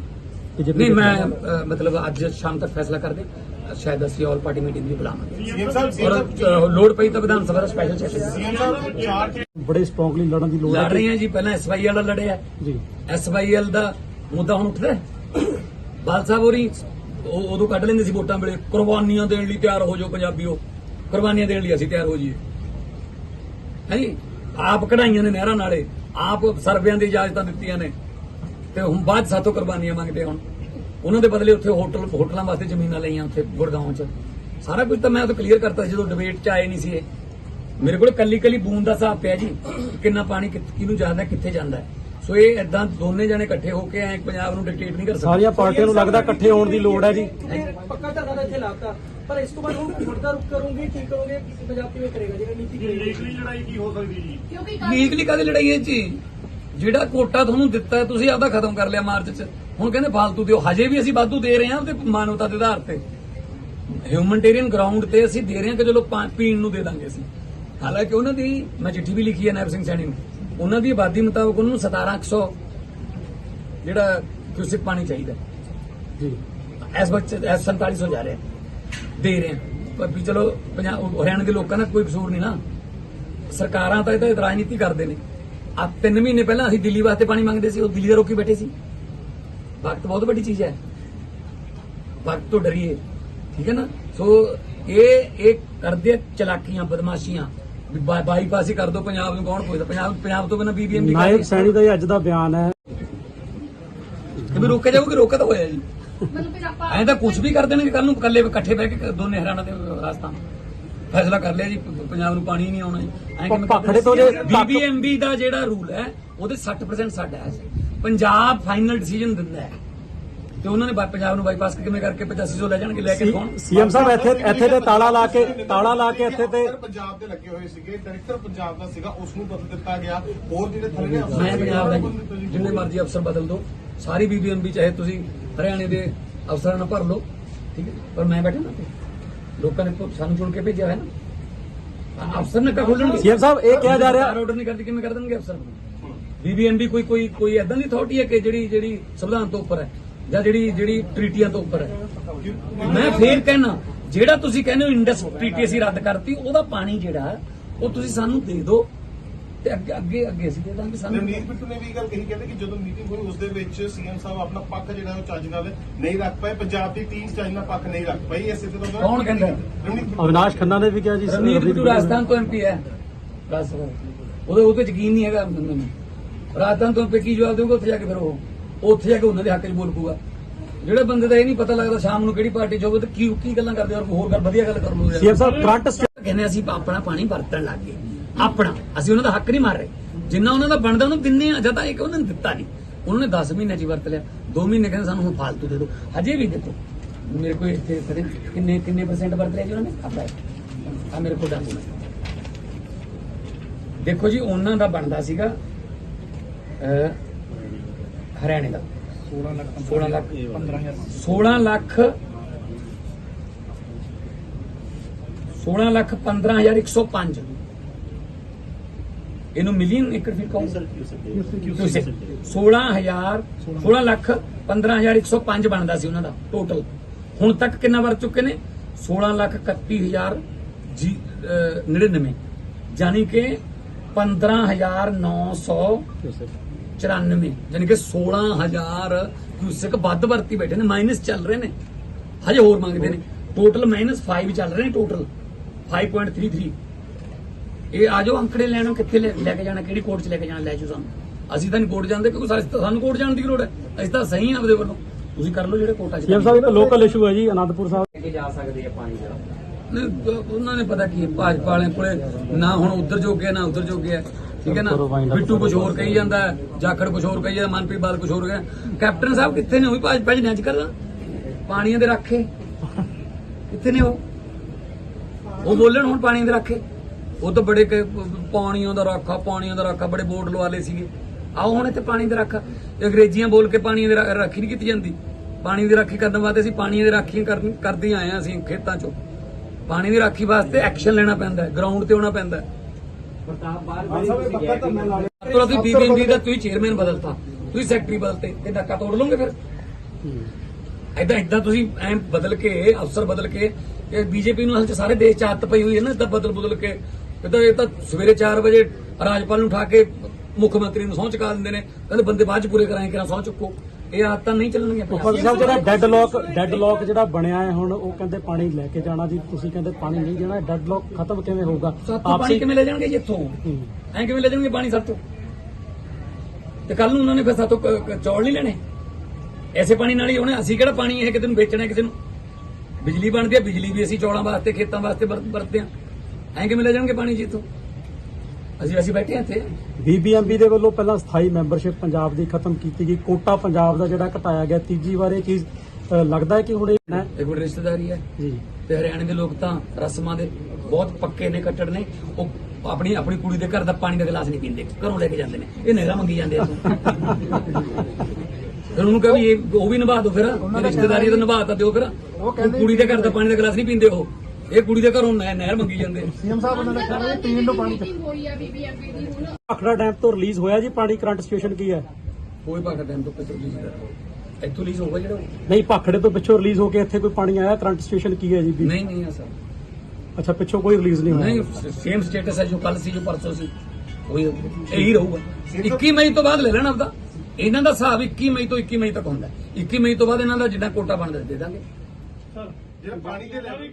ਨਹੀਂ ਮੈਂ ਅ, ਮਤਲਬ ਅੱਜ ਸ਼ਾਮ ਤੱਕ ਫੈਸਲਾ ਕਰ ਦੇ ਸ਼ਾਇਦ ਅਸੀਂ ਆਲ ਪਾਰਟੀ ਮੀਟਿੰਗ ਵੀ ਬੁਲਾਵਾਂਗੇ। ਸੀਐਮ ਸਾਹਿਬ ਔਰ ਅ, ਲੋੜ ਪਈ ਤਾਂ ਵਿਧਾਨ ਸਭਾ ਦਾ ਸਪੈਸ਼ਲ ਸੈਸ਼ਨ ਸੀਐਮ ਸਾਹਿਬ ਚਾਰ ਬੜੇ ਸਟਰੋਂਗਲੀ ਲੜਨ ਦੀ ਲੋੜ ਲੜ ਹੈ। ਰਹੇ ਹਾਂ ਜੀ ਪਹਿਲਾਂ ਐਸਵਾਈਐਲ ਦਾ ਲੜਿਆ। ਜੀ। ਐਸਵਾਈਐਲ ਦਾ ਮੁੱਦਾ ਹੁਣ ਉੱਠਦਾ ਹੈ। ਬਾਲ ਸਾਹਿਬ ਹੋਰੀ ਉਹ ਉਦੋਂ ਕੱਢ ਲੈਂਦੇ ਸੀ ਵੋਟਾਂ ਵੇਲੇ ਕੁਰਬਾਨੀਆਂ ਦੇਣ ਲਈ ਤਿਆਰ ਹੋ ਜਾਓ ਪੰਜਾਬੀਓ। ਕੁਰਬਾਨੀਆਂ ਦੇਣ ਲਈ ਅਸੀਂ ਤਿਆਰ ਹੋ ਜਾਈਏ। ਹੈ ਜੀ? ਆਪ ਕਢਾਈਆਂ ਨੇ ਨਹਿਰਾਂ ਨਾਲੇ। ਆਪ ਸਰਵਿਆਂ ਦੀ ਇਜਾਜ਼ਤਾਂ ਦਿੱਤੀਆਂ ਨੇ। ਤੇ ਹੁਣ ਬਾਅਦ ਸਾਥੋਂ ਕੁਰਬਾਨੀਆਂ ਮੰਗਦੇ ਹੁਣ। ਉਹਨਾਂ ਦੇ ਬਦਲੇ ਉੱਥੇ ਹੋਟਲ ਹੋਟਲਾਂ ਵਾਸਤੇ ਜ਼ਮੀਨਾਂ ਲਈਆਂ ਉੱਥੇ ਗੁਰਗਾਉਂ 'ਚ। ਸਾਰਾ ਕੁਝ ਤਾਂ ਮੈਂ ਉਹ ਕਲੀਅਰ ਕਰਤਾ ਸੀ ਜਦੋਂ ਡਿਬੇਟ 'ਚ ਆਏ ਨਹੀਂ ਸੀ ਇਹ। ਮੇਰੇ ਕੋਲ ਕੱਲੀ ਕੱਲੀ ਬੂੰਦ ਦਾ ਹਿਸਾਬ ਪਿਆ ਜੀ ਕਿੰਨਾ ਪਾਣੀ ਕਿੱਥ- ਕਿਹਨੂੰ ਜਾਂਦਾ ਕਿੱਥੇ ਜਾਂਦਾ। ਸੋ ਇਹ ਇਦਾਂ ਦੋਨੇ ਜਣੇ ਇਕੱਠੇ ਹੋ ਕੇ ਐ ਪੰਜਾਬ ਨੂੰ ਡਿਕਟੇਟ ਨਹੀਂ ਕਰ ਸਕਦੇ। ਸਾਰੀਆਂ ਪਾਰਟੀਆਂ ਨੂੰ ਲੱਗਦਾ ਇਕੱਠੇ ਹੋਣ ਦੀ ਲੋੜ ਹੈ ਜੀ। ਪੱਕਾ ਧਰਨਾ ਤਾਂ ਇੱਥੇ ਲਾਤਾ। ਪਰ ਇਸ ਤੋਂ ਬਾਅਦ ਹੁਣ ਮੁਰਦਾ ਰੁਕ ਕਰੋਗੇ ਕੀ ਕਰੋਗੇ ਪੰਜਾਬ ਕਿਵੇਂ ਕਰੇਗਾ ਜਿਹੜਾ ਨੀਤੀ ਕਰੇਗਾ। ਲੀਗਲੀ ਲੜਾਈ ਕੀ ਹੋ ਸਕਦੀ ਜੀ? ਕਿਉਂਕਿ ਲੀਗਲੀ ਕਾਹਦੀ ਲੜਾਈ ਹੈ ਜੀ? ਜਿਹੜਾ ਕੋਟਾ ਤੁਹਾਨੂੰ ਦਿੱਤਾ ਤੁਸੀਂ ਆਪਦਾ ਖਤਮ ਕਰ ਲਿਆ ਮਾਰਚ 'ਚ। ਹੁਣ ਕਹਿੰਦੇ ਫਾਲਤੂ ਦਿਓ। ਹਜੇ ਵੀ ਅਸੀਂ ਵਾਧੂ ਦੇ ਰਹੇ ਹਾਂ ਤੇ ਮਾਨਵਤਾ ਦੇ ਆਧਾਰ ਤੇ। ਹਿਊਮਨਟੇਰੀਅਨ ਗਰਾਊਂਡ ਤੇ ਅਸੀਂ ਦੇ ਰਹੇ ਹਾਂ ਕਿ ਚਲੋ ਪੀਣ ਨੂੰ ਦੇ ਦਾਂਗੇ ਅਸੀਂ। ਹਾਲਾਂਕਿ ਉਹਨਾਂ ਦੀ ਮੈਂ ਚਿੱਠੀ ਵੀ ਲਿਖੀ ਹੈ ਨਾਇਬ ਸਿੰਘ ਸੈਣੀ ਨੂੰ। ਉਹਨਾਂ ਦੀ ਆਬਾਦੀ ਮੁਤਾਬਕ ਉਹਨਾਂ ਨੂੰ 1700 ਜਿਹੜਾ ਕਿਊਸਿਕ ਪਾਣੀ ਚਾਹੀਦਾ। ਜੀ। ਇਸ ਵਕਤ ਇਸ 4700 ਜਾ ਰਿਹਾ ਦੇ ਰਹੇ ਪਰ ਵੀ ਚਲੋ ਹਰਿਆਣਾ ਦੇ ਲੋਕਾਂ ਦਾ ਕੋਈ ਕਸੂਰ ਨਹੀਂ ਨਾ। ਸਰਕਾਰਾਂ ਤਾਂ ਇਹ ਤਾਂ ਰਾਜਨੀਤੀ ਕਰਦੇ ਨੇ। ਆ ਤਿੰਨ ਮਹੀਨੇ ਪਹਿਲਾਂ ਅਸੀਂ ਦਿੱਲੀ ਵਾਸਤੇ ਪਾਣੀ ਮੰਗਦੇ ਸੀ ਉਹ ਦਿੱਲੀ ਦਾ ਰੋਕੀ ਬੈਠੇ ਸੀ। ਵਕਤ ਬਹੁਤ ਵੱਡੀ ਚੀਜ਼ ਹੈ। ਵਕਤ ਤੋਂ ਡਰੀਏ ਠੀਕ ਹੈ ਨਾ? ਸੋ ਇਹ ਇਹ ਕਰਦੇ ਚਲਾਕੀਆਂ ਬਦਮਾਸ਼ੀਆਂ। ਬਾਈਪਾਸ ਹੀ ਕਰ ਦੋ ਪੰਜਾਬ ਨੂੰ ਕੌਣ ਪੁੱਛਦਾ? ਪੰਜਾਬ ਪੰਜਾਬ ਤੋਂ ਬਿਨਾਂ ਬੀਬੀਐਮ ਦੀ ਨਾਇਬ ਸੈਣੀ ਦਾ ਅੱਜ ਦਾ ਬਿਆਨ ਹੈ। ਕਿ ਵੀ ਰੋਕਿਆ ਜਾਊਗਾ ਰੋਕਾ ਤਾਂ ਹੋਇਆ ਜੀ। ਮਤਲਬ ਫਿਰ ਆਪਾਂ ਐਂ ਤਾਂ ਕੁਝ ਵੀ ਕਰ ਦੇਣਗੇ ਕੱਲ ਨੂੰ ਇਕੱਲੇ ਇਕੱਠੇ ਬਹਿ ਕੇ ਦੋਨੇ ਹਰਿਆਣਾ ਦੇ ਰਾਜਸਥਾਨ। ਫੈਸਲਾ ਕਰ ਲਿਆ ਜੀ ਪ- ਪੰਜਾਬ ਨੂੰ ਪਾਣੀ ਨਹੀਂ ਆਉਣਾ ਜੀ। ਐਂ ਕਿਵੇਂ ਭਾਖੜੇ ਤੋਂ ਜੇ- ਬੀਬੀਐਮਬੀ ਦਾ ਜਿਹੜਾ ਰੂਲ ਹੈ ਉਹਦੇ 60% ਸਾਡਾ ਹੈ। ਪੰਜਾਬ ਫਾਈਨਲ ਡਿਸੀਜਨ ਦਿੰਦਾ ਹੈ। ਤੇ ਉਹਨਾਂ ਨੇ ਬਾ- ਪੰਜਾਬ ਨੂੰ ਬਾਈਪਾਸ ਕਿਵੇਂ ਕਰਕੇ 8500 ਲੈ ਜਾਣਗੇ ਲੈ ਕੇ ਕੌਣ? ਸੀਐਮ ਸਾਹਿਬ ਇੱਥੇ ਇੱਥੇ ਤੇ ਤਾਲਾ ਲਾ ਕੇ ਤਾਲਾ ਲਾ ਕੇ ਇੱਥੇ ਤੇ ਪੰਜਾਬ ਦੇ ਲੱਗੇ ਹੋਏ ਸੀਗੇ ਡਾਇਰੈਕਟਰ ਪੰਜਾਬ ਦਾ ਸੀਗਾ ਉਸ ਨੂੰ ਬਦਲ ਦਿੱਤਾ ਗਿਆ। ਹੋਰ ਜਿਹੜੇ ਥੱਲੇ ਨੇ ਅਫਸਰ ਮੈਂ ਸੀਗੇ, ਪੰਜਾਬ ਦਾ ਉਹਨਾਂ ਨੂੰ ਜੀ। ਜਿੰਨੇ ਮਰਜ਼ੀ ਅਫਸਰ ਬਦਲ ਦਿਓ ਸਾਰੀ ਬੀਬੀਐਮਬੀ ਚਾਹੇ ਤੁਸੀਂ ਹਰਿਆਣੇ ਦੇ ਅਫਸਰਾਂ ਨਾਲ ਭਰ ਲਓ। ਠੀਕ ਹੈ ਪਰ ਮੈਂ ਬੈਠਾ ਨਾ ਲੋਕਾਂ ਨੇ ਸਾਨੂੰ ਚੁਣ ਕੇ ਭੇਜਿਆ ਹੈ ਨਾ। ਅਫਸਰ ਨੇ ਕਾ ਖੋਲਣਗੇ ਸੀਐਮ ਸਾਹਿਬ ਇਹ ਕਿਹਾ ਜਾ ਰਿਹਾ ਆਰਡਰ ਨਹੀਂ ਕਰਦੀ ਕਿਵੇਂ ਕਰ ਦੇਣਗੇ ਅਫਸਰ? ਬੀਬੀਐਮਬੀ ਕੋਈ ਕੋਈ ਕੋਈ ਐਦਾਂ ਦੀ ਅਥਾਰਟੀ ਹੈ ਕਿ ਜਿਹੜੀ ਜਿਹੜੀ ਸੰਵਿਧਾਨ ਤੋਂ ਉੱਪਰ ਹੈ? ਜਾਂ ਜਿਹੜੀ ਜਿਹੜੀ ਟ੍ਰੀਟੀਆਂ ਤੋਂ ਉੱਪਰ ਹੈ? ਮੈਂ ਫੇਰ ਕਹਿਣਾ ਜਿਹੜਾ ਤੁਸੀਂ ਕਹਿੰਦੇ ਹੋ ਇੰਡਸ ਟ੍ਰੀਟੀ ਅਸੀਂ ਰੱਦ ਕਰਤੀ ਉਹਦਾ ਪਾਣੀ ਜਿਹੜਾ ਉਹ ਤੁਸੀਂ ਸਾਨੂੰ ਦੇ ਦਿਓ। ਤੇ ਅੱਗੇ ਅੱਗੇ ਅੱਗੇ ਅਸੀਂ ਦੇ ਦਾਂਗੇ ਸਾਨੂੰ ਰਣਜੀਤ ਬਿੱਟੂ ਨੇ ਵੀ ਗੱਲ ਕਹੀ ਕਹਿੰਦੇ ਕਿ ਜਦੋਂ ਮੀਟਿੰਗ ਹੋਈ ਉਸ ਦੇ ਵਿੱਚ ਸੀਐਮ ਸਾਹਿਬ ਆਪਣਾ ਪੱਖ ਜਿਹੜਾ ਉਹ ਚੱਜ ਨਾਲ ਨਹੀਂ ਰੱਖ ਪਾਏ। ਪੰਜਾਬ ਦੀ ਟੀਮ ਚੱਜ ਨਾਲ ਪੱਖ ਨਹੀਂ ਰੱਖ ਪਾਈ। ਇਸੇ ਤੋਂ ਕੌਣ ਕਹਿੰਦਾ? ਅਵਿਨਾਸ਼ ਖੰਨਾ ਨੇ ਵੀ ਕਿਹਾ ਜੀ ਰਣਜੀਤ ਬਿੱਟੂ ਰਾਜਸਥਾਨ ਤੋਂ ਐਮਪੀ ਹੈ। ਬਸ ਉਹਦੇ ਉਹਦੇ ਯਕੀਨ ਨਹੀਂ ਹੈਗਾ ਮੈਨੂੰ। ਰਾਜਸਥਾਨ ਤੋਂ MP ਕੀ ਜਵਾਬ ਦੇਊਗਾ? ਉੱਥੇ ਜਾ ਕੇ ਫਿਰ ਉਹ ਉੱਥੇ ਜਾ ਕੇ ਉਹਨਾਂ ਦੇ ਹੱਕ 'ਚ ਬੋਲ ਪੂਗਾ ਜਿਹੜੇ ਬੰਦੇ ਦਾ ਇਹ ਨਹੀਂ ਪਤਾ ਲੱਗਦਾ ਸ਼ਾਮ ਨੂੰ ਕਿਹੜੀ ਪਾਰਟੀ 'ਚ ਹੋਵੇ ਤੇ ਕੀ ਕੀ ਗੱਲਾਂ ਕਰਦੇ ਔਰ ਹੋਰ ਗੱਲ ਵਧੀਆ ਗੱਲ ਕਰ ਯਾਰ ਸੀਐਮ ਸਾਹਿਬ ਕਰੰਟ ਕਹਿੰਦੇ ਅਸੀਂ ਆਪਣਾ ਪਾਣੀ ਵਰਤਣ ਲੱਗ ਗਏ। ਆਪਣਾ। ਅਸੀਂ ਉਹਨਾਂ ਦਾ ਹੱਕ ਨਹੀਂ ਮਾਰ ਰਹੇ। ਜਿੰਨਾ ਉਹਨਾਂ ਦਾ ਬਣਦਾ ਉਹਨੂੰ ਦਿੰਨੇ ਆ ਜਦ ਇੱਕ ਉਹਨਾਂ ਨੇ ਦਿੱਤਾ ਨਹੀਂ। ਉਹਨਾਂ ਨੇ 10 ਮਹੀਨੇ ਚ ਵਰਤ ਲਿਆ। 2 ਮਹੀਨੇ ਕਹਿੰਦੇ ਸਾਨੂੰ ਹੁਣ ਫਾਲਤੂ ਦੇ ਦਿਓ। ਹਜੇ ਵੀ ਦੇਖੋ ਮੇਰੇ ਕੋਲ ਇੱਥੇ ਨੀ ਕਿੰਨੇ ਕਿੰਨੇ ਪਰਸੈਂਟ ਵਰਤ ਲਿਆ ਜੀ ਉਹਨਾਂ ਨੇ? ਆਪਣਾ ਆ ਮੇਰੇ ਕੋਲ ਡਾਕੂਮੈਂਟ। ਦੇਖੋ ਜੀ ਉਹਨਾਂ ਦਾ ਬਣਦਾ ਸੀਗਾ ਹਰਿਆਣੇ ਦਾ। 16 ਲੱਖ 16 ਲੱਖ। 16 ਲੱਖ 16 ਲੱਖ 15105 ਇਹਨੂੰ ਮਿਲੀਅਨ ਏਕੜ ਫੀਟ ਕਹੋ ਕਿਊਸੈਕ 16000 16 ਲੱਖ 15105 ਬਣਦਾ ਸੀ ਉਹਨਾਂ ਦਾ ਟੋਟਲ ਹੁਣ ਤੱਕ ਕਿੰਨਾ ਵਰ ਚੁੱਕੇ ਨੇ? 16 ਲੱਖ 31000 ਜੀ ਅਹ, 99 ਯਾਨੀ ਕਿ 15900 94 ਯਾਨੀ ਕਿ 16000 ਕਿਊਸੈਕ ਵੱਧ ਵਰਤੀ ਬੈਠੇ ਨੇ ਮਾਈਨਸ ਚੱਲ ਰਹੇ ਨੇ। ਹਜੇ ਹੋਰ ਮੰਗਦੇ ਨੇ। ਟੋਟਲ ਮਾਈਨਸ 5 ਚੱਲ ਰਹੇ ਨੇ ਟੋਟਲ 5.33 ਇਹ ਆ ਜਾਓ ਅੰਕੜੇ ਲੈਣੋ ਕਿੱਥੇ ਲੈ ਕੇ ਜਾਣਾ ਕਿਹੜੀ ਕੋਰਟ 'ਚ ਲੈ ਕੇ ਜਾਣਾ ਲੈ ਜਾਓ ਸਾਨੂੰ। ਅਸੀਂ ਤਾਂ ਨਹੀਂ ਕੋਰਟ ਜਾਂਦੇ ਕਿਉਂਕਿ ਸਾਨੂੰ ਸਾਨੂੰ ਕੋਰਟ ਜਾਣ ਦੀ ਕੀ ਲੋੜ ਹੈ? ਅਸੀਂ ਤਾਂ ਸਹੀ ਆਪਦੇ ਵੱਲੋਂ। ਤੁਸੀਂ ਕਰ ਲਓ ਜਿਹੜੇ ਕੋਰਟਾਂ 'ਚ ਸੀਐਮ ਸਾਹਿਬ ਇੱਕ ਲੋਕਲ ਇਸ਼ੂ ਹੈ ਜੀ ਅਨੰਦਪੁਰ ਸਾਹਿਬ। ਨਹੀਂ, ਬ- ਉਹਨਾਂ ਨੇ ਪਤਾ ਕੀ ਭਾਜਪਾ ਵਾਲਿਆਂ ਕੋਲੇ ਨਾ ਹੁਣ ਉਧਰ ਜੋਗੇ ਨਾ ਉਧਰ ਜੋਗੇ ਠੀਕ ਹੈ ਨਾ? ਬਿੱਟੂ ਕੁਝ ਹੋਰ ਕਹੀ ਜਾਂਦਾ ਹੈ, ਜਾਖੜ ਕੁਝ ਹੋਰ ਕਹੀ ਜਾਂਦਾ ਮਨਪ੍ਰੀਤ ਬਾਲ ਕੁਝ ਹੋਰ ਕਹੇ ਕੈਪਟਨ ਸਾਹਿਬ ਕਿੱਥੇ ਨੇ ਉਹ ਵੀ ਭਾਜਪਾ ਚ ਨੱਚ ਕਰਦਾ? ਪਾਣੀਆਂ ਦੇ ਰੱਖੇ। ਕਿੱਥੇ ਨੇ ਉਹ? ਉਹ ਬੋਲਣ ਹੁਣ ਪਾਣੀਆਂ ਦੇ ਰੱਖੇ। ਉਹ ਤਾਂ ਬੜੇ ਪਾਣੀਆਂ ਦਾ ਰਾਖਾ ਪਾਣੀਆਂ ਦਾ ਰਾਖਾ ਬੜੇ ਬੋਰਡ ਲਵਾ ਲਏ ਸੀਗੇ। ਆਓ ਹੁਣ ਇੱਥੇ ਪਾਣੀ ਦੇ ਰਾਖਾ। ਅੰਗਰੇਜ਼ੀਆਂ ਬੋਲ ਕੇ ਪਾਣੀ ਦੇ ਰਾਖੀ ਨਹੀਂ ਕੀਤੀ ਜਾਂਦੀ। ਪਾਣੀ ਦੀ ਰਾਖੀ ਕਰਨ ਵਾਸਤੇ ਅਸੀਂ ਪਾਣੀਆਂ ਦੀ ਰਾਖੀ ਕਰਨ- ਕਰਦੇ ਆਏ ਹਾਂ ਅਸੀਂ ਖੇਤਾਂ 'ਚੋਂ। ਪਾਣੀ ਦੀ ਰਾਖੀ ਵਾਸਤੇ ਐਕਸ਼ਨ ਲੈਣਾ ਪੈਂਦਾ ਹੈ ਗਰਾਊਂਡ ਤੇ ਆਉਣਾ ਪੈਂਦਾ ਹੈ। ਤੁਰੰਤ ਬੀਬੀਐਮਬੀ ਦਾ ਤੁਸੀਂ ਚੇਅਰਮੈਨ ਬਦਲਤਾ। ਤੁਸੀਂ ਸੈਕਟਰੀ ਬਦਲਤੇ। ਤੇ ਧੱਕਾ ਤੋੜ ਲਓਗੇ ਫਿਰ? ਐਦਾਂ ਐਦਾਂ ਤੁਸੀਂ ਐ ਬਦਲ ਕੇ ਅਫਸਰ ਬਦਲ ਕੇ ਇਹ ਬੀਜੇਪੀ ਨੂੰ ਹਲ ਚ ਸਾਰੇ ਦੇਸ਼ ਚ ਆਦਤ ਪਈ ਹੋਈ ਹੈ ਨਾ ਇਦਾਂ ਬਦਲ ਬਦਲ ਕੇ ਇਹ ਤਾਂ ਇਹ ਤਾਂ ਸਵੇਰੇ 4 ਵਜੇ ਰਾਜਪਾਲ ਨੂੰ ਉਠਾ ਕੇ ਮੁੱਖ ਮੰਤਰੀ ਨੂੰ ਸਹੁੰ ਚੁਕਾ ਦਿੰਦੇ ਨੇ। ਕਹਿੰਦੇ ਬੰਦੇ ਬਾਅਦ ਚ ਪੂਰੇ ਕਰਾਏ ਕਿਰਾਂ ਸਹੁੰ ਚੁੱਕੋ। ਇਹ ਆਦਤਾਂ ਨਹੀਂ ਚੱਲਣਗੀਆਂ ਉੱਪਰ ਸਾਹਿਬ ਜਿਹੜਾ ਡੈਡ ਲੋਕ ਡੈਡ ਲੋਕ ਜਿਹੜਾ ਬਣਿਆ ਹੈ ਹੁਣ ਉਹ ਕਹਿੰਦੇ ਪਾਣੀ ਲੈ ਕੇ ਜਾਣਾ ਜੀ। ਤੁਸੀਂ ਕਹਿੰਦੇ ਪਾਣੀ ਨਹੀਂ ਜਾਣਾ ਡੈਡ ਲੋਕ ਖਤਮ ਕਿਵੇਂ ਹੋਊਗਾ? ਪਾਣੀ ਕਿਵੇਂ ਲੈ ਜਾਣਗੇ ਜੀ ਇੱਥੋਂ? ਐਂ ਕਿਵੇਂ ਲੈ ਜਾਣਗੇ ਪਾਣੀ ਸਾਤੋਂ? ਤੇ ਕੱਲ ਨੂੰ ਉਹਨਾਂ ਨੇ ਫਿਰ ਸਾਤੋਂ ਚੌਲ ਨਹੀਂ ਲੈਣੇ? ਐਸੇ ਪਾਣੀ ਨਾਲ ਹੀ ਉਹਨੇ ਅਸੀਂ ਕਿਹੜਾ ਪਾਣੀ ਇਹ ਕਿਸੇ ਨੂੰ ਵੇਚਣਾ ਕਿਸੇ ਨੂੰ? ਬਿਜਲੀ ਬਣਦੀ ਹੈ ਬਿਜਲੀ ਵੀ ਅਸੀਂ ਚੌਲਾਂ ਵਾਸਤੇ ਖੇਤਾਂ ਵਾਸਤੇ ਵਰ- ਵਰਤਦੇ ਹਾਂ। ਐਂ ਕਿਵੇਂ ਲੈ ਜਾਣਗੇ ਪਾਣੀ ਜੀ ਅਸੀਂ ਅਸੀਂ ਬੈਠੇ ਹਾਂ ਇੱਥੇ। ਬੀਬੀਐਮਬੀ ਦੇ ਵੱਲੋਂ ਪਹਿਲਾਂ ਸਥਾਈ ਮੈਂਬਰਸ਼ਿਪ ਪੰਜਾਬ ਦੀ ਖਤਮ ਕੀਤੀ ਗਈ। ਕੋਟਾ ਪੰਜਾਬ ਦਾ ਜਿਹੜਾ ਘਟਾਇਆ ਗਿਆ ਤੀਜੀ ਵਾਰ ਇਹ ਚੀਜ਼ ਅ, ਲੱਗਦਾ ਹੈ ਕਿ ਹੁਣ ਇਹ ਹੈ? ਇੱਕ ਵੱਡੀ ਰਿਸ਼ਤੇਦਾਰੀ ਹੈ। ਜੀ। ਤੇ ਹਰਿਆਣੇ ਦੇ ਲੋਕ ਤਾਂ ਰਸਮਾਂ ਦੇ ਬਹੁਤ ਪੱਕੇ ਨੇ ਕੱਟੜ ਨੇ। ਉਹ ਆਪਣੀ ਆਪਣੀ ਕੁੜੀ ਦੇ ਘਰ ਦਾ ਪਾਣੀ ਦਾ ਗਲਾਸ ਨਹੀਂ ਪੀਂਦੇ। ਘਰੋਂ ਲੈ ਕੇ ਜਾਂਦੇ ਨੇ। ਇਹ ਨਹਿਰਾ ਮੰਗੀ ਜਾਂਦੇ ਆ ਫਿਰ ਉਹਨੂੰ ਕਹ ਵੀ ਇਹ ਉਹ ਵੀ ਨਿਭਾ ਦਿਓ ਫਿਰ। ਇਹ ਰਿਸ਼ਤੇਦਾਰੀ ਤਾਂ ਨਿਭਾ ਤਾਂ ਦਿਓ ਫਿਰ। ਉਹ ਕੁੜੀ ਦੇ ਘਰ ਦਾ ਪਾਣੀ ਦਾ ਗਲਾਸ ਨਹੀਂ ਪੀਂਦੇ ਉਹ। ਇਹ ਕੁੜੀ ਦੇ ਘਰੋਂ ਨਹਿ- ਨਹਿਰ ਮੰਗੀ ਜਾਂਦੇ ਸੀਐਮ ਸਾਹਿਬ ਉਹਨਾਂ ਨੇ ਕਿਹਾ ਪੀਣ ਨੂੰ ਪਾਣੀ ਹੋਈ ਆ ਬੀਬੀਐਮਬੀ ਦੀ ਹੁਣ ਭਾਖੜਾ ਡੈਮ ਤੋਂ ਰਿਲੀਜ਼ ਹੋਇਆ ਜੀ ਪਾਣੀ ਕਰੰਟ ਸਿਚੁਏਸ਼ਨ ਕੀ ਹੈ? ਕੋਈ ਭਾਗਾ ਟਾਈਮ ਤੋਂ ਪਿੱਛੇ ਲੀਜ਼ ਕਰ ਇੱਥੋਂ ਲੀਜ਼ ਹੋਊਗਾ ਜਿਹੜਾ ਉਹ? ਨਹੀਂ ਭਾਖੜੇ ਤੋਂ ਪਿੱਛੋਂ ਰਿਲੀਜ਼ ਹੋ ਕੇ ਇੱਥੇ ਕੋਈ ਪਾਣੀ ਆਇਆ ਕਰੰਟ ਸਿਚੁਏਸ਼ਨ ਕੀ ਹੈ ਜੀ ਵੀ? ਨਹੀਂ ਨਹੀਂ ਆ ਸਰ ਅੱਛਾ ਪਿੱਛੋਂ ਕੋਈ ਰਿਲੀਜ਼ ਨਹੀਂ ਹੋਇਆ। ਨਹੀਂ ਸੇਮ ਸਟੇਟਸ ਹੈ ਜੋ ਕੱਲ ਸੀ ਜੋ ਪਰਸੋਂ ਸੀ। ਉਹੀ ਇਹੀ ਰਹੂਗਾ। 21 ਮਈ ਤੋਂ ਬਾਅਦ ਲੈ ਲੈਣਾ ਆਪਦਾ। ਇਹਨਾਂ ਦਾ ਹਿਸਾਬ 21 ਮਈ ਤੋਂ 21 ਮਈ ਤੱਕ ਹੁੰਦਾ। ਹੈ। 21 ਮਈ ਤੋਂ ਬਾਅਦ ਇਹਨਾਂ ਦਾ ਜਿੰਨਾ ਕੋਟਾ ਬਣਦਾ ਦੇ ਦਾਂਗੇ। ਸਰ ਜਿਹੜਾ ਪਾਣੀ ਦੇ ਲੈਵਲ